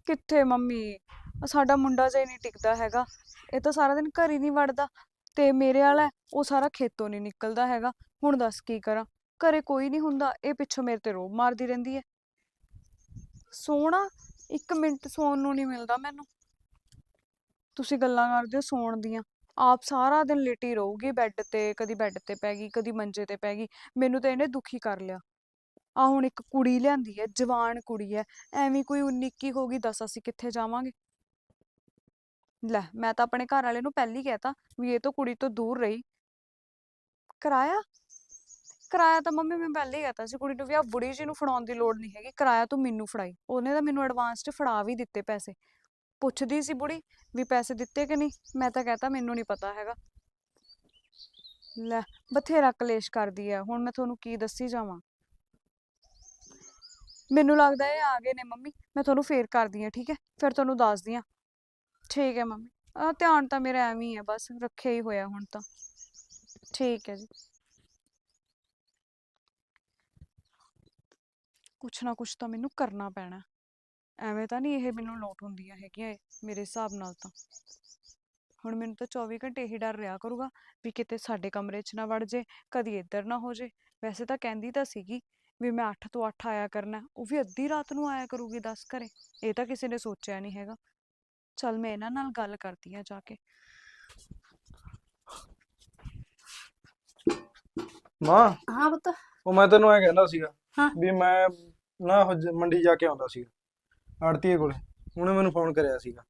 ਕਿੱਥੇ ਮੰਮੀ? ਆਹ ਸਾਡਾ ਮੁੰਡਾ ਜੇ ਨਹੀਂ ਟਿਕਦਾ ਹੈਗਾ। ਇਹ ਤਾਂ ਸਾਰਾ ਦਿਨ ਘਰ ਹੀ ਨਹੀਂ ਵੜਦਾ। ਤੇ ਮੇਰੇ ਵਾਲਾ ਹੈ, ਉਹ ਸਾਰਾ ਖੇਤੋਂ ਨਹੀਂ ਨਿਕਲਦਾ ਹੈਗਾ। ਹੁਣ ਦੱਸ ਕੀ ਕਰਾਂ? ਘਰੇ ਕੋਈ ਨਹੀਂ ਹੁੰਦਾ। ਇਹ ਪਿੱਛੋਂ ਮੇਰੇ ਤੇ ਰੋਬ ਮਾਰਦੀ ਰਹਿੰਦੀ ਹੈ। ਸੋਹਣਾ ਇੱਕ ਮਿੰਟ ਸੌਣ ਨੂੰ ਨਹੀਂ ਮਿਲਦਾ ਮੈਨੂੰ। ਤੁਸੀਂ ਗੱਲਾਂ ਕਰਦੇ ਹੋ ਸੌਣ ਦੀਆਂ। ਆਪ ਸਾਰਾ ਦਿਨ ਲੇਟੀ ਰਹੂਗੀ ਬੈੱਡ ਤੇ, ਕਦੀ ਬੈੱਡ ਤੇ ਪੈ ਗਈ, ਕਦੀ ਮੰਜੇ ਤੇ ਪੈ ਗਈ। ਮੈਨੂੰ ਤਾਂ ਇਹਨੇ ਦੁਖੀ ਕਰ ਲਿਆ। ਆ ਹੁਣ ਇੱਕ ਕੁੜੀ ਲਿਆਂਦੀ ਹੈ, ਜਵਾਨ ਕੁੜੀ ਹੈ। ਐਵੇਂ ਕੋਈ 19 ਕੀ ਹੋ ਗਈ, ਦੱਸ ਅਸੀਂ ਕਿੱਥੇ ਜਾਵਾਂਗੇ? ਲੈ, ਮੈਂ ਤਾਂ ਆਪਣੇ ਘਰ ਵਾਲੇ ਨੂੰ ਪਹਿਲੀ ਹੀ ਕਹਿਤਾ ਵੀ ਇਹ ਤਾਂ ਕੁੜੀ ਤੋਂ ਦੂਰ ਰਹੀ। ਕਰਾਇਆ? ਕਿਰਾਇਆ ਤਾਂ ਮੰਮੀ ਮੈਂ ਪਹਿਲਾਂ ਹੀ ਕਹਿਤਾ ਸੀ ਕੁੜੀ ਨੂੰ ਵੀ ਆ ਬੁੜੀ ਜੀ ਨੂੰ ਫੜਾਉਣ ਦੀ ਲੋੜ ਨਹੀਂ ਹੈਗੀ, ਕਿਰਾਇਆ ਤੂੰ ਮੈਨੂੰ ਫੜਾਈ। ਉਹਨੇ ਤਾਂ ਮੈਨੂੰ ਐਡਵਾਂਸ 'ਚ ਫੜਾ ਵੀ ਦਿੱਤੇ ਪੈਸੇ। ਪੁੱਛਦੀ ਸੀ ਬੁੜੀ ਵੀ ਪੈਸੇ ਦਿੱਤੇ ਕਿ ਨਹੀਂ? ਮੈਂ ਤਾਂ ਕਹਤਾ ਮੈਨੂੰ ਨਹੀਂ ਪਤਾ ਹੈਗਾ। ਲੈ, ਬਥੇਰਾ ਕਲੇਸ਼ ਕਰਦੀ ਹੈ ਹੁਣ ਮੈਂ ਤੁਹਾਨੂੰ ਕੀ ਦੱਸੀ ਜਾਵਾਂ? ਮੈਨੂੰ ਲੱਗਦਾ ਇਹ ਆ ਗਏ ਨੇ ਮੰਮੀ। ਮੈਂ ਤੁਹਾਨੂੰ ਫੇਰ ਕਰਦੀ ਹਾਂ, ਠੀਕ ਹੈ? ਫਿਰ ਤੁਹਾਨੂੰ ਦੱਸਦੀ ਹਾਂ। ਠੀਕ ਹੈ ਮੰਮੀ। ਆ ਧਿਆਨ ਤਾਂ ਮੇਰਾ ਐਵੇਂ ਹੀ ਹੈ ਬਸ ਰੱਖਿਆ ਹੀ ਹੋਇਆ ਹੁਣ ਤਾਂ। ਠੀਕ ਹੈ ਜੀ। ਕੁਛ ਨਾ ਕੁਛ ਤਾਂ ਮੈਨੂੰ ਕਰਨਾ ਪੈਣਾ। ਐਵੇਂ ਤਾਂ ਨਹੀਂ ਇਹ ਮੈਨੂੰ ਲੋਟ ਹੁੰਦੀਆਂ ਹੈਗੀਆਂ ਇਹ, ਮੇਰੇ ਹਿਸਾਬ ਨਾਲ ਤਾਂ। ਹੁਣ ਮੈਨੂੰ ਤਾਂ 24 ਘੰਟੇ ਇਹੀ ਡਰ ਰਿਹਾ ਕਰੂਗਾ ਵੀ ਕਿਤੇ ਸਾਡੇ ਕਮਰੇ 'ਚ ਨਾ ਵੜ ਜੇ ਕਦੀ ਇੱਧਰ ਨਾ ਹੋ ਜੇ। ਵੈਸੇ ਤਾਂ ਕਹਿੰਦੀ ਤਾਂ ਸੀਗੀ ਵੀ ਮੈਂ 8 ਤੋਂ 8 ਆਇਆ ਕਰਨਾ ਉਹ ਵੀ ਅੱਧੀ ਰਾਤ ਨੂੰ ਆਇਆ ਕਰੂਗੀ ਦੱਸ ਘਰੇ। ਇਹ ਤਾਂ ਕਿਸੇ ਨੇ ਸੋਚਿਆ ਨਹੀਂ ਹੈਗਾ। ਚੱਲ ਮੈਂ ਇਹਨਾਂ ਨਾਲ ਗੱਲ ਕਰਦੀ ਆ ਜਾ ਕੇ। ਮਾਂ ਹਾਂ ਪੁੱਤ। ਉਹ ਮੈਂ ਤੈਨੂੰ ਐ ਕਹਿੰਦਾ ਸੀਗਾ ਹਾਂ। ਵੀ ਮੈਂ ਨਾ ਉਹ ਜ- ਮੰਡੀ ਜਾ ਕੇ ਆਉਂਦਾ ਸੀਗਾ ਆੜਤੀਏ ਕੋਲੇ। ਉਹਨੇ ਮੈਨੂੰ ਫੋਨ ਕਰਿਆ ਸੀਗਾ।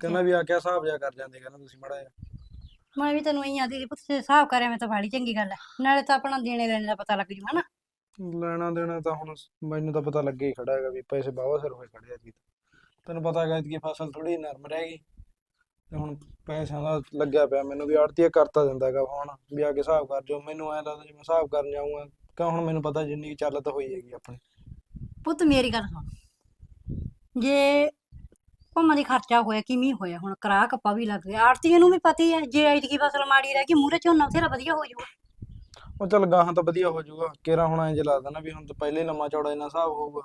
ਕਹਿੰਦਾ ਵੀ ਆ ਕਿਆ ਹਿਸਾਬ ਜਾ ਕਰ ਜਾਂਦੇ ਕਹਿੰਦਾ ਤੁਸੀਂ ਮੜਾ ਮੈਂ ਵੀ ਤੈਨੂੰ ਇਹੀ ਆਦੀ ਪੁੱਤ ਜੇ ਹਿਸਾਬ ਕਰਿਆ ਮੈਂ ਤਾਂ ਬਾੜੀ ਚੰਗੀ ਗੱਲ ਹੈ। ਨਾਲੇ ਤਾਂ ਆਪਣਾ ਦੇਣੇ ਲੈਣੇ ਦਾ ਪਤਾ ਲੱਗ ਜੂ ਹਨਾ? ਲੈਣਾ ਦੇਣਾ ਤਾਂ ਹੁਣ ਮੈਨੂੰ ਤਾਂ ਪਤਾ ਲੱਗੇ ਹੀ ਖੜਾ ਹੈਗਾ ਵੀ ਪੈਸੇ ਬਾਵਾ ਸਿਰ ਹੋਏ ਖੜੇ ਆ ਜੀ। ਤੈਨੂੰ ਪਤਾ ਹੈਗਾ ਕਿ ਫਸਲ ਥੋੜੀ ਨਰਮ ਰਹਿ ਗਈ। ਤੇ ਹੁਣ ਪੈਸਿਆਂ ਦਾ ਲੱਗਿਆ ਪਿਆ ਮੈਨੂੰ ਵੀ ਆੜਤੀਆ ਕਰਤਾ ਦਿੰਦਾ ਹੈਗਾ ਫੋਨ ਵੀ ਆ ਕੇ ਹਿਸਾਬ ਕਰ ਜੋ। ਮੈਨੂੰ ਐ ਲੱਗਦਾ ਜੇ ਮੈਂ ਹਿਸਾਬ ਕਰਨ ਜਾਊਂਗਾ ਕਿਉਂ ਹੁਣ ਮੈਨੂੰ ਪਤਾ ਜਿੰਨੀ ਕੁ ਚੱਲ ਤਾਂ ਹੋਈ ਹੈਗੀ ਆਪਣੀ। ਪੁੱਤ ਮੇਰੀ ਗੱਲ ਸੁਣ। ਜੇ ਭੰਮਾਂ ਦੀ ਖਰਚਾ ਹੋਇਆ ਕਿਵੇਂ ਹੋਇਆ ਹੁਣ ਕਰਾ ਕੱਪਾ ਵੀ ਲੱਗ ਗਿਆ ਆੜਤੀਆਂ ਨੂੰ ਵੀ ਪਤਾ ਹੀ ਹੈ ਜੇ ਐਤਕੀ ਫਸਲ ਮਾੜੀ ਰਹਿ ਗਈ ਮੂਰੇ ਝੋਨਾ ਬਥੇਰਾ ਵਧੀਆ ਹੋ ਜਾਊਗਾ। ਉਹ ਚੱਲ ਗਾਹਾਂ ਤਾਂ ਵਧੀਆ ਹੋ ਜਾਊਗਾ ਕੇਰਾ ਹੁਣ ਐਂ ਜਲਾ ਨਾ ਵੀ ਹੁਣ ਤਾਂ ਪਹਿਲੇ ਲੰਮਾ ਚੌੜਾ ਇੰਨਾ ਹਿਸਾਬ ਹੋਊਗਾ।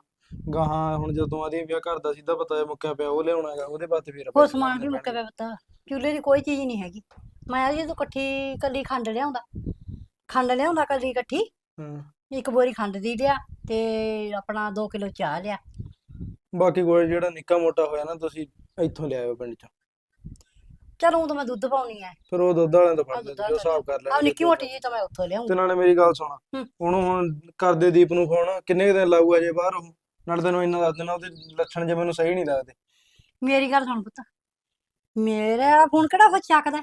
ਗਾਹਾਂ ਹੁਣ ਜਦੋਂ ਆਦੀ ਵਿਆਹ ਘਰ ਦਾ ਸਿੱਧਾ ਪਤਾ ਮੁੱਕਿਆ ਪਿਆ ਉਹ ਲਿਆਉਣਾ ਹੈਗਾ ਉਹਦੇ ਬਾਅਦ ਫਿਰ ਉਹ ਪੈਸੇ ਸਮਾਨ ਵੀ ਮੁੱਕਿਆ। ਪਿਆ ਪੁੱਤ ਚੁੱਲ੍ਹੇ ਦੀ ਕੋਈ ਚੀਜ਼ ਨਹੀਂ ਹੈਗੀ। ਮੈਂ ਜਦੋਂ ਇਕੱਠੀ ਕੱਲੀ ਖੰਡ ਲਿਆਉਂਦਾ ਖੰਡ ਲਿਆਉਂਦਾ ਕੱਲੀ ਇਕੱਠੀ ਹੂੰ। ਇੱਕ ਬੋਰੀ ਖੰਡ ਦੀ ਲਿਆ ਤੇ ਆਪਣਾ 2 ਕਿਲੋ ਚਾਹ ਲਿਆ। ਬਾਕੀ ਕੋਈ ਜਿਹੜਾ ਨਿੱਕਾ ਮੋਟਾ ਹੋਇਆ ਨਾ ਤੁਸੀਂ ਇੱਥੋਂ ਲਿਆਇਓ ਪਿੰਡ ਚ। ਚਲ ਉਹ ਤਾਂ ਮੈਂ ਦੁੱਧ ਪਾਉਣੀ ਹੈ ਫਿਰ ਉਹ ਦੁੱਧ ਵਾਲਿਆਂ ਤੋਂ ਫੜ ਜੋ ਹਿਸਾਬ ਕਰ ਆ ਲੈਣਗੇ ਨਿੱਕੀ ਮੋਟੀ ਜੀ ਤਾਂ ਮੈਂ ਉੱਥੋਂ ਲਿਆਉਂਗੀ ਤੇ ਨਾਲੇ ਮੇਰੀ ਗੱਲ ਸੁਣ ਹੂੰ। ਉਹਨੂੰ ਹੁਣ ਕਰਦੇ ਦੀਪ ਨੂੰ ਫੋਨ ਕਿੰਨੇ ਦਿਨ ਲਾਊਗਾ ਜੇ ਬਾਹਰ ਉਹ? ਨਾਲ ਤੈਨੂੰ ਇੰਨਾ ਦੱਸ ਦੇਣਾ ਉਹਦੇ ਲੱਛਣ ਜੇ ਮੈਨੂੰ ਸਹੀ ਨਹੀਂ ਲੱਗਦੇ। ਮੇਰੀ ਗੱਲ ਸੁਣ ਪੁੱਤ ਮੇਰੇ ਵਾਲਾ ਫੋਨ ਕਿਹੜਾ ਉਹ ਚੱਕਦਾ?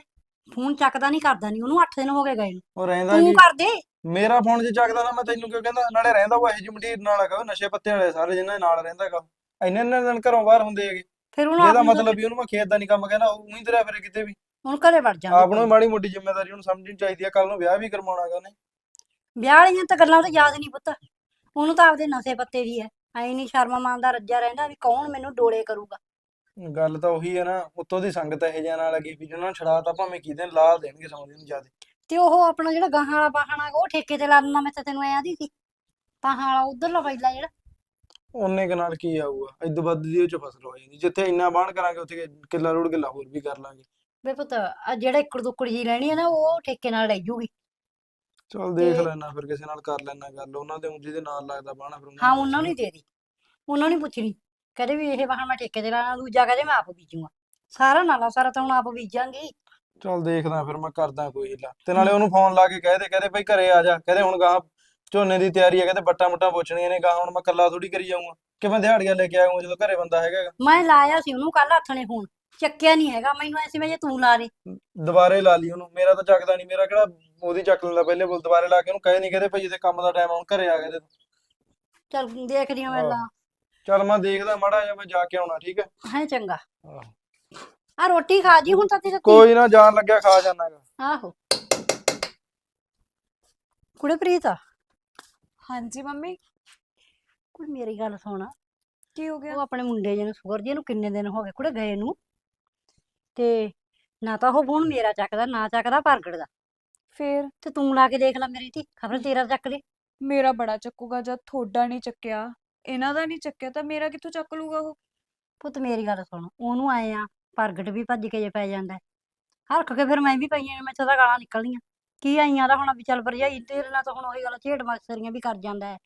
ਫੋਨ ਚੱਕਦਾ ਨਹੀਂ ਕਰਦਾ ਨਹੀਂ ਉਹਨੂੰ 8 ਦਿਨ ਹੋ ਗਏ ਗਏ ਨੂੰ। ਉਹ ਰਹਿੰਦਾ ਤੂੰ ਜੀ। ਕਰ ਦੇ। ਮੇਰਾ ਫੋਨ ਜੇ ਚੱਕਦਾ ਨਾ ਮੈਂ ਤੈਨੂੰ ਕਿਉਂ ਕਹਿੰਦਾ ਨਾਲੇ ਰਹਿੰਦਾ ਉਹ ਇਹੋ ਜਿਹੀ ਮੰਡੀਰ ਨਾਲ ਹੈਗਾ ਉਹ ਨਸ਼ੇ ਪੱਤੇ ਵਾਲੇ ਸਾਰੇ ਜਿਨ੍ਹਾਂ ਦੇ ਨਾਲ ਰਹਿੰਦਾ ਹੈਗਾ ਇੰਨੇ ਇੰਨੇ ਦਿਨ ਘਰੋਂ ਬਾਹਰ ਹੁੰਦੇ ਹੈਗੇ। ਫਿਰ ਉਹਨੂੰ ਇਹਦਾ ਆਪ ਮਤਲਬ ਵੀ ਉਹਨੂੰ ਮੈਂ ਖੇਤ ਦਾ ਨਹੀਂ ਕੰਮ ਕਹਿੰਦਾ ਉਹੀ ਤੇਰਾ ਫਿਰ ਕਿਤੇ ਵੀ। ਹੁਣ ਘਰੇ ਵੜ ਜਾਂਦਾ ਆਪ ਨੂੰ ਮਾੜੀ ਮੋਟੀ ਜ਼ਿੰਮੇਵਾਰੀ ਉਹਨੂੰ ਸਮਝਣੀ ਚਾਹੀਦੀ ਆ ਕੱਲ ਨੂੰ ਵਿਆਹ ਵੀ ਕਰਵਾਉਣਾਗਾ ਉਹਨੇ। ਵਿਆਹ ਵਾਲੀਆਂ ਤਾਂ ਗੱਲਾਂ ਤਾਂ ਯਾਦ ਨਹੀਂ ਪੁੱਤ। ਉਹਨੂੰ ਤਾਂ ਆਪਦੇ ਨਸ਼ੇ ਪੱਤੇ ਦੀ ਹੈ। ਐ ਨਹੀਂ ਸ਼ਰਮਾ ਮੰਨਦਾ ਰੱਜਾ ਰਹਿੰਦਾ ਵੀ ਕੌਣ ਮੈਨੂੰ ਡੋਲੇ ਕਰੂਗਾ। ਗੱਲ ਤਾਂ ਉਹੀ ਹੈ ਨਾ ਉੱਤੋਂ ਦੀ ਸੰਗਤ ਇਹੋ ਜਿਹਾ ਨਾਲ ਲੱਗੀ ਵੀ ਜਿਹਨਾਂ ਨੂੰ ਛੜਾ ਤਾਂ ਭਾਵੇਂ ਕਿਤੇ ਲਾ ਦੇਣਗੇ ਸਮਝਦੇ ਨੂੰ ਜਿਆਦੇ। ਤੇ ਉਹ ਆਪਣਾ ਜਿਹੜਾ ਗਾਹਾਂ ਵਾਲਾ ਬਾਹਣਾ ਉਹ ਠੇਕੇ ਤੇ ਲਾ ਦਿੰਦਾ ਮੈਂ ਤਾਂ ਤੈਨੂੰ ਐ ਆਦੀ ਸੀ। ਤਾਹਾਂ ਵਾਲਾ ਉਧਰਲਾ ਪਹਿਲਾ ਜਿਹੜਾ। ਉਹਨੇ ਕੁ ਨਾਲ ਕੀ ਆਊਗਾ? ਇਦੋਂ ਵੱਧ ਦੀ ਉਹ ਚ ਫਸਲ ਹੋ ਜਾਂਦੀ। ਜਿੱਥੇ ਇੰਨਾ ਬਾਣ ਕਰਾਂਗੇ ਉੱਥੇ ਕਿੱਲਾ ਰੋੜ ਕਿੱਲਾ ਹੋਰ ਵੀ ਕਰ ਲਾਂਗੇ। ਵੇ ਪੁੱਤ ਆ ਜਿਹੜਾ ਇੱਕੜ ਦੁੱਕੜ ਜੀ ਲੈਣੀ ਹੈ ਨਾ ਉਹ ਠੇਕੇ ਨਾਲ ਲੈ ਜੂਗੀ। ਚਲ ਦੇਖ ਤੇ- ਲੈਣਾ ਫਿਰ ਕਿਸੇ ਨਾਲ ਕਰ ਲੈਣਾ ਗੱਲ। ਉਹਨਾਂ ਦੇ ਜਿਹਦੇ ਨਾਲ ਲੱਗਦਾ ਬਾਣਾ ਫਿਰ ਹਾਂ ਉਹਨਾਂ ਨੂੰ ਹੀ ਦੇ ਦੀ। ਉਹਨਾਂ ਨੂੰ ਨੀ ਪੁੱਛਣੀ। ਕਹਦੇ ਵੀ ਇਹ ਵਾਹਣ ਮੈਂ ਠੇਕੇ ਤੇ ਲਾਣਾ ਦੂਜਾ ਕਹਦੇ ਮੈਂ ਆਪ ਬੀਜੂਗਾ। ਸਾਰਾ ਨਾਲਾ ਸਾਰਾ ਤਾਂ ਹੁਣ ਆਪ ਬੀਜਾਂਗੀ ਚਲ ਦੇਖਦਾ ਫਿਰ ਮੈਂ ਕਰਦਾ ਕੋਈ ਹਿੱਲਾ। ਤੇ ਨਾਲੇ ਉਹਨੂੰ ਫੋਨ ਲਾ ਕੇ ਕਹਿ ਦੇ ਕਹਦੇ ਭਾਈ ਘਰੇ ਆ ਜਾ। ਕਹਦੇ ਹੁਣ ਗਾਂ ਝੋਨੇ ਦੀ ਤਿਆਰੀ ਹੈ ਕਹਿੰਦੇ ਬੱਟਾ ਮੁੱਟਾ ਪੁੱਛਣੀਆਂ ਨੇ ਗਾਂ ਹੁਣ ਮੈਂ ਕੱਲਾ ਥੋੜੀ ਕਰੀ ਜਾਊਂਗਾ। ਕਿ ਮੈਂ ਦਿਹਾੜੀਆਂ ਲੈ ਕੇ ਆਉਂਗਾ ਜਦੋਂ ਘਰੇ ਬੰਦਾ ਹੈਗਾ ਗਾ। ਮੈਂ ਲਾਇਆ ਸੀ ਉਹਨੂੰ ਕੱਲ ਹੱਥ ਨੇ ਫੋਨ ਚੱਕਿਆ ਨਹੀਂ ਹੈਗਾ ਮੈਨੂੰ ਐਸੀ ਮੈਂ ਜੇ ਤੂੰ ਲਾ ਦੇ ਦੁਬਾਰੇ ਲਾ ਲਈ ਉਹਨੂੰ। ਮੇਰਾ ਤਾਂ ਚੱਕਦਾ ਨਹੀਂ ਮੇਰਾ ਕਿਹੜਾ ਉਹਦੀ ਚੱਕ ਲੈਂਦਾ ਪਹਿਲੇ ਬੋਲ। ਦੁਬਾਰੇ ਲਾ ਕੇ ਉਹਨੂੰ ਕਹੇ ਨਹੀਂ ਕਹਦੇ ਭਾਈ ਇਹਦੇ ਕੰਮ ਦਾ ਟਾਈਮ ਹੁਣ ਘਰੇ ਆ ਗਿਆ ਤੇ। ਚਲ ਦੇਖਦੀ ਹਾਂ ਮੈਂ। ਲਾ। ਚੱਲ ਮੈਂ ਦੇਖਦਾ ਮਾੜਾ ਜਿਹਾ ਮੈਂ ਜਾ ਕੇ ਆਉਣਾ ਠੀਕ ਹੈ? ਹੈ ਚੰਗਾ। ਆਹੋ। ਆ ਰੋਟੀ ਖਾ ਜੀ ਹੁਣ ਤਾਂ ਤੇ ਕੋਈ ਨਾ ਜਾਣ ਲੱਗਿਆ ਖਾ ਜਾਣਾਗਾ ਆਹੋ। ਕੁੜੇ ਪ੍ਰੀਤ ਹਾਂਜੀ ਮੰਮੀ। ਕੋਈ ਮੇਰੀ ਗੱਲ ਸੁਣ। ਕੀ ਹੋ ਗਿਆ? ਉਹ ਆਪਣੇ ਮੁੰਡੇ ਜੀ ਨੂੰ ਸ਼ੂਗਰ ਜੀ ਨੂੰ ਕਿੰਨੇ ਦਿਨ ਹੋ ਗਏ ਕੁੜੇ ਗਏ ਨੂੰ। ਤੇ ਨਾ ਤਾਂ ਉਹ ਫੋਨ ਮੇਰਾ ਚੱਕਦਾ ਨਾ ਚੱਕਦਾ ਪ੍ਰਗਟ ਦਾ। ਫੇਰ? ਤੇ ਤੂੰ ਲਾ ਕੇ ਦੇਖ ਲੈ ਮੇਰੀ ਧੀ ਖਬਰ ਤੇਰਾ ਚੱਕ ਲੈ। ਮੇਰਾ ਬੜਾ ਚੱਕੂਗਾ ਜਦ ਤੁਹਾਡਾ ਨਹੀਂ ਚੱਕਿਆ। ਇਹਨਾਂ ਦਾ ਨਹੀਂ ਚੱਕਿਆ ਤਾਂ ਮੇਰਾ ਕਿੱਥੋਂ ਚੱਕ ਲੂਗਾ ਉਹ? ਪੁੱਤ ਮੇਰੀ ਗੱਲ ਸੁਣ ਉਹਨੂੰ ਆਏ ਆ ਪ੍ਰਗਟ ਵੀ ਭੱਜ ਕੇ ਜੇ ਪੈ ਜਾਂਦਾ। ਹਰਖ ਕੇ ਫਿਰ ਮੈਂ ਵੀ ਪਈਆਂ ਮੈਂ ਤਾਂ ਗਾਲਾਂ ਨਿਕਲਦੀਆਂ ਕੀ ਆਈਆਂ ਦਾ ਹੁਣ ਵੀ ਚੱਲ ਭਰਜਾਈ ਤੇਰੇ ਨਾਲ ਤਾਂ ਹੁਣ ਉਹੀ ਗੱਲ ਝੇੜ ਮਕਸਰੀਆਂ ਵੀ ਕਰ ਜਾਂਦਾ ਹੈ।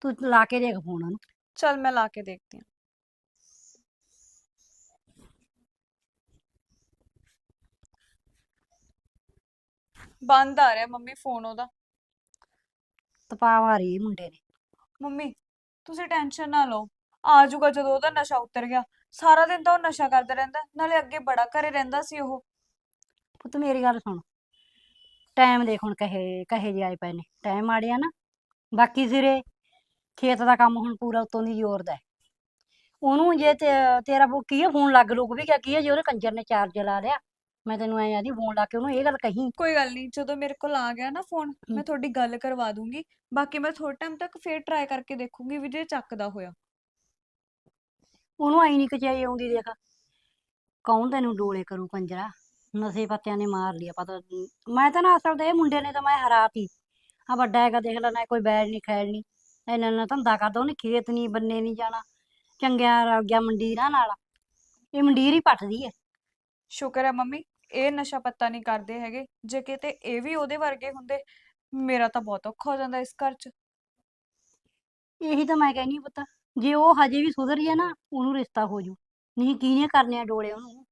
ਤੂੰ ਲਾ ਕੇ ਦੇਖ ਫੋਨ ਉਹਨੂੰ। ਚੱਲ ਮੈਂ ਲਾ ਕੇ ਦੇਖਦੀ ਹਾਂ ਬੰਦ ਆ ਰਿਹਾ ਮੰਮੀ ਫੋਨ ਉਹਦਾ। ਤਪਾ ਮਾਰੀ ਇਹ ਮੁੰਡੇ ਨੇ। ਮੰਮੀ ਤੁਸੀਂ ਟੈਨਸ਼ਨ ਨਾ ਲਓ। ਆ ਜਾਊਗਾ ਜਦੋਂ ਉਹਦਾ ਨਸ਼ਾ ਉਤਰ ਗਿਆ। ਸਾਰਾ ਦਿਨ ਤਾਂ ਉਹ ਨਸ਼ਾ ਕਰਦਾ ਰਹਿੰਦਾ ਨਾਲੇ ਅੱਗੇ ਬੜਾ ਘਰੇ ਰਹਿੰਦਾ ਸੀ ਉਹ। ਪੁੱਤ ਮੇਰੀ ਗੱਲ ਸੁਣ। ਟਾਈਮ ਦੇਖ ਹੁਣ ਕਹੇ ਕਹੇ ਜੇ ਆਏ ਪਏ ਨੇ। ਟਾਈਮ ਆੜਿਆ ਨਾ। ਬਾਕੀ ਸਿਰੇ ਖੇਤ ਦਾ ਕੰਮ ਹੁਣ ਪੂਰਾ ਉਤੋਂ ਦੀ ਜ਼ੋਰ ਦਾ ਹੈ। ਉਹਨੂੰ ਜੇ ਤੇ ਤੇਰਾ ਉਹ ਕੀ ਆ ਫੋਨ ਲੱਗ ਲੁੱਗ ਵੀ ਗਿਆ। ਕੀ ਆ ਜੇ ਉਹਨੇ ਕੰਜਰ ਨੇ ਚਾਰਜ ਲਾ ਲਿਆ ਮੈਂ ਤੈਨੂੰ ਐਂ ਆਦੀ ਫੋਨ ਲਾ ਕੇ ਉਹਨੂੰ ਇਹ ਗੱਲ ਕਹੀ। ਕੋਈ ਗੱਲ ਨਹੀਂ ਜਦੋਂ ਮੇਰੇ ਕੋਲ ਆ ਗਿਆ ਨਾ ਫੋਨ ਮੈਂ ਤੁਹਾਡੀ ਗੱਲ ਕਰਵਾ ਦੂੰਗੀ। ਬਾਕੀ ਮੈਂ ਥੋੜੇ ਟਾਈਮ ਤੱਕ ਫੇਰ ਟਰਾਈ ਕਰਕੇ ਦੇਖੂੰਗੀ ਵੀ ਜੇ ਚੱਕਦਾ ਹੋਇਆ। ਉਹਨੂੰ ਆਈ ਨਹੀਂ ਕਚਾਈ ਆਉਂਦੀ ਦੇਖ। ਕੌਣ ਤੈਨੂੰ ਡੋਲੇ ਕਰੂ ਕੰਜਰਾ? ਨਸ਼ੇ ਪੱਤਿਆਂ ਨੇ ਮਾਰ ਲਿਆ ਪਤਾ। ਮੈਂ ਤਾਂ ਨਾ ਅਸਲ ਤੇ ਇਹ ਮੁੰਡੇ ਨੇ ਤਾਂ ਮੈਂ ਹਰਾਤੀ ਆ ਵੱਡਾ ਹੈਗਾ ਦੇਖ ਲੈ ਨਾ ਕੋਈ ਬੈਲ ਨਹੀਂ ਖੈਲ ਨਹੀਂ ਇਹਨਾਂ ਨਾਲ ਧੰਦਾ ਕਰਦਾ ਉਹਨੇ ਖੇਤ ਨਹੀਂ ਬੰਨੇ ਨਹੀਂ ਜਾਣਾ। ਚੰਗਿਆ ਰਲ ਗਿਆ ਮੰਡੀਰਾਂ ਨਾਲ। ਇਹ ਮੰਡੀਰ ਹੀ ਪੱਟਦੀ ਹੈ ਸ਼ੁਕਰ ਹੈ ਮੰਮੀ ਇਹ ਨਸ਼ਾ ਪੱਤਾ ਨਹੀਂ ਕਰਦੇ ਹੈਗੇ। ਜੇ ਕਿਤੇ ਇਹ ਵੀ ਉਹਦੇ ਵਰਗੇ ਹੁੰਦੇ ਮੇਰਾ ਤਾਂ ਬਹੁਤ ਔਖਾ ਹੋ ਜਾਂਦਾ ਇਸ ਘਰ 'ਚ। ਇਹੀ ਤਾਂ ਮੈਂ ਕਹਿੰਦੀ ਪੁੱਤ। ਜੇ ਉਹ ਹਜੇ ਵੀ ਸੁਧਰੀ ਹੈ ਨਾ ਉਹਨੂੰ ਰਿਸ਼ਤਾ ਹੋ ਜੂ। ਨਹੀਂ ਕਿਹਨੇ ਕਰਨੇ ਆ ਡੋਲੇ ਉਹਨੂੰ?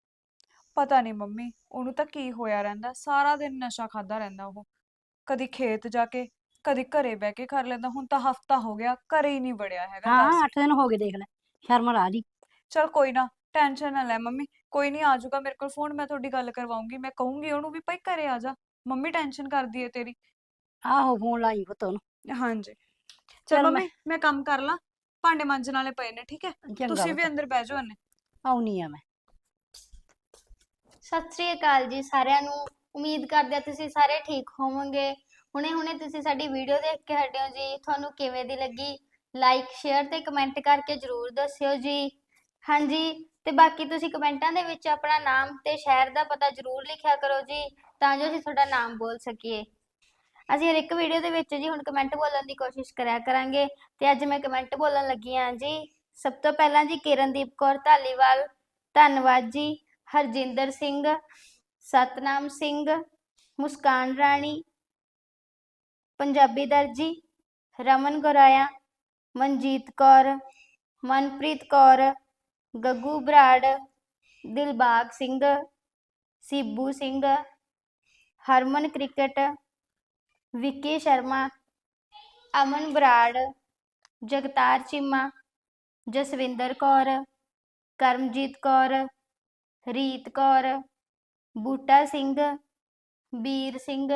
ਪਤਾ ਨਹੀਂ ਮੰਮੀ ਉਹਨੂੰ ਤਾਂ ਕੀ ਹੋਇਆ ਰਹਿੰਦਾ ਸਾਰਾ ਦਿਨ ਨਸ਼ਾ ਖਾਦਾ ਰਹਿੰਦਾ ਉਹ। ਕਦੀ ਖੇਤ ਜਾ ਕੇ ਕਦੀ ਘਰੇ ਬਹਿ ਕੇ ਕਰ ਲੈਂਦਾ ਹੁਣ ਤਾਂ ਹਫਤਾ ਹੋ ਗਿਆ ਘਰੇ ਹੀ ਨਹੀਂ ਵੜਿਆ ਹੈਗਾ ਹਾਂ ਦੱਸ। 8 ਦਿਨ ਹੋ ਗਏ ਦੇਖ ਲੈ ਸ਼ਰਮ ਲਾ ਲਈ ਚਲ ਕੋਈ ਨਾ ਟੈਨਸ਼ਨ ਨਾ ਲੈ ਮੰਮੀ ਕੋਈ ਨਹੀਂ ਆ ਜਾਊਗਾ ਮੇਰੇ ਕੋਲ ਫੋਨ ਮੈਂ ਤੁਹਾਡੀ ਗੱਲ ਕਰਵਾਉਂਗੀ ਮੈਂ ਕਹੂੰਗੀ ਉਹਨੂੰ ਵੀ ਭਾਈ ਘਰੇ ਆ ਜਾ ਮੰਮੀ ਟੈਨਸ਼ਨ ਕਰਦੀ ਹੈ ਤੇਰੀ। ਆਹੋ ਫੋਨ ਲਾਈ ਪੁੱਤ ਉਹਨੂੰ। ਹਾਂਜੀ। ਚੱਲ ਚਲ ਮੈਂ- ਮੰਮੀ ਮੈਂ ਕੰਮ ਕਰ ਲਾਂ। ਭਾਂਡੇ ਮਾਂਜਣ ਵਾਲੇ ਪਏ ਨੇ ਠੀਕ ਹੈ? ਚੰਗਾ ਤੁਸੀਂ ਵੀ ਪੁੱਤ, ਅੰਦਰ ਬਹਿ ਜਾਓ ਅੰਨੇ ਆਉਣੀ ਆ ਮੈਂ। ਸਤਿ ਸ੍ਰੀ ਅਕਾਲ ਜੀ ਸਾਰਿਆਂ ਨੂੰ। ਉਮੀਦ ਕਰਦੇ ਹਾਂ ਤੁਸੀਂ ਸਾਰੇ ਠੀਕ ਹੋਵੋਗੇ। ਹੁਣੇ ਹੁਣੇ ਤੁਸੀਂ ਸਾਡੀ ਵੀਡੀਓ ਦੇਖ ਕੇ ਹਟੇ ਹੋ ਜੀ। ਤੁਹਾਨੂੰ ਕਿਵੇਂ ਦੀ ਲੱਗੀ? ਲਾਈਕ ਸ਼ੇਅਰ ਤੇ ਕਮੈਂਟ ਕਰਕੇ ਜਰੂਰ ਦੱਸਿਓ ਜੀ। ਹਾਂਜੀ ਤੇ ਬਾਕੀ ਤੁਸੀਂ ਕਮੈਂਟਾਂ ਦੇ ਵਿੱਚ ਆਪਣਾ ਨਾਮ ਤੇ ਸ਼ਹਿਰ ਦਾ ਪਤਾ ਜਰੂਰ ਲਿਖਿਆ ਕਰੋ ਜੀ ਤਾਂ ਜੋ ਅਸੀਂ ਤੁਹਾਡਾ ਨਾਮ ਬੋਲ ਸਕੀਏ। ਅਸੀਂ ਹਰ ਇੱਕ ਵੀਡੀਓ ਦੇ ਵਿੱਚ ਜੀ ਹੁਣ ਕਮੈਂਟ ਬੋਲਣ ਦੀ ਕੋਸ਼ਿਸ਼ ਕਰਿਆ ਕਰਾਂਗੇ ਤੇ ਅੱਜ ਮੈਂ ਕਮੈਂਟ ਬੋਲਣ ਲੱਗੀ ਹਾਂ ਜੀ। ਸਭ ਤੋਂ ਪਹਿਲਾਂ ਜੀ ਕਿਰਨਦੀਪ ਕੌਰ ਧਾਲੀਵਾਲ, ਧੰਨਵਾਦ ਜੀ। ਹਰਜਿੰਦਰ ਸਿੰਘ, ਸਤਨਾਮ ਸਿੰਘ, ਮੁਸਕਾਨ ਰਾਣੀ, ਪੰਜਾਬੀ ਦਰਜੀ, ਰਮਨ ਗੋਰਾਇਆ, ਮਨਜੀਤ ਕੌਰ, ਮਨਪ੍ਰੀਤ ਕੌਰ, ਗੱਗੂ ਬਰਾੜ, ਦਿਲਬਾਗ ਸਿੰਘ, ਸਿੱਬੂ ਸਿੰਘ, ਹਰਮਨ ਕ੍ਰਿਕਟ ਵਿੱਕੀ ਸ਼ਰਮਾ, ਅਮਨ ਬਰਾੜ, ਜਗਤਾਰ ਚੀਮਾ, ਜਸਵਿੰਦਰ ਕੌਰ, ਕਰਮਜੀਤ ਕੌਰ, ਰੀਤ ਕੌਰ, ਬੂਟਾ ਸਿੰਘ ਵੀਰ ਸਿੰਘ,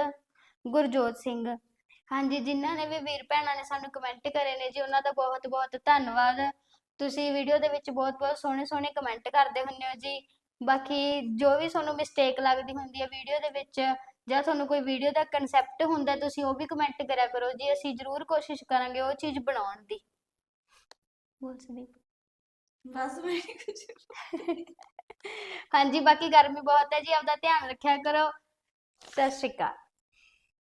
ਗੁਰਜੋਤ ਸਿੰਘ। ਹਾਂਜੀ, ਜਿਨ੍ਹਾਂ ਨੇ ਵੀ ਵੀਰ ਭੈਣਾਂ ਨੇ ਸਾਨੂੰ ਕਮੈਂਟ ਕਰੇ ਨੇ ਜੀ, ਉਹਨਾਂ ਦਾ ਬਹੁਤ ਬਹੁਤ ਧੰਨਵਾਦ। ਤੁਸੀਂ ਵੀਡੀਓ ਦੇ ਵਿੱਚ ਬਹੁਤ ਬਹੁਤ ਸੋਹਣੇ ਸੋਹਣੇ ਕਮੈਂਟ ਕਰਦੇ ਹੁੰਦੇ ਹੋ ਜੀ। ਬਾਕੀ ਜੋ ਵੀ ਤੁਹਾਨੂੰ ਮਿਸਟੇਕ ਲੱਗਦੀ ਹੁੰਦੀ ਹੈ ਵੀਡੀਓ ਦੇ ਵਿੱਚ ਜਾਂ ਤੁਹਾਨੂੰ ਕੋਈ ਵੀਡੀਓ ਦਾ ਕਨਸੈਪਟ ਹੁੰਦਾ ਤੁਸੀਂ ਉਹ ਵੀ ਕਮੈਂਟ ਕਰਿਆ ਕਰੋ ਜੀ ਅਸੀਂ ਜ਼ਰੂਰ ਕੋਸ਼ਿਸ਼ ਕਰਾਂਗੇ ਉਹ ਚੀਜ਼ ਬਣਾਉਣ ਦੀ। ਬੋਲ ਸੰਦੀਪ ਬਸ ਮੈਂ ਕੁਝ ਹਾਂਜੀ ਬਾਕੀ ਗਰਮੀ ਬਹੁਤ ਹੈ ਜੀ ਆਪਦਾ ਧਿਆਨ ਰੱਖਿਆ ਕਰੋ। ਸਤਿ ਸ਼੍ਰੀ ਅਕਾਲ।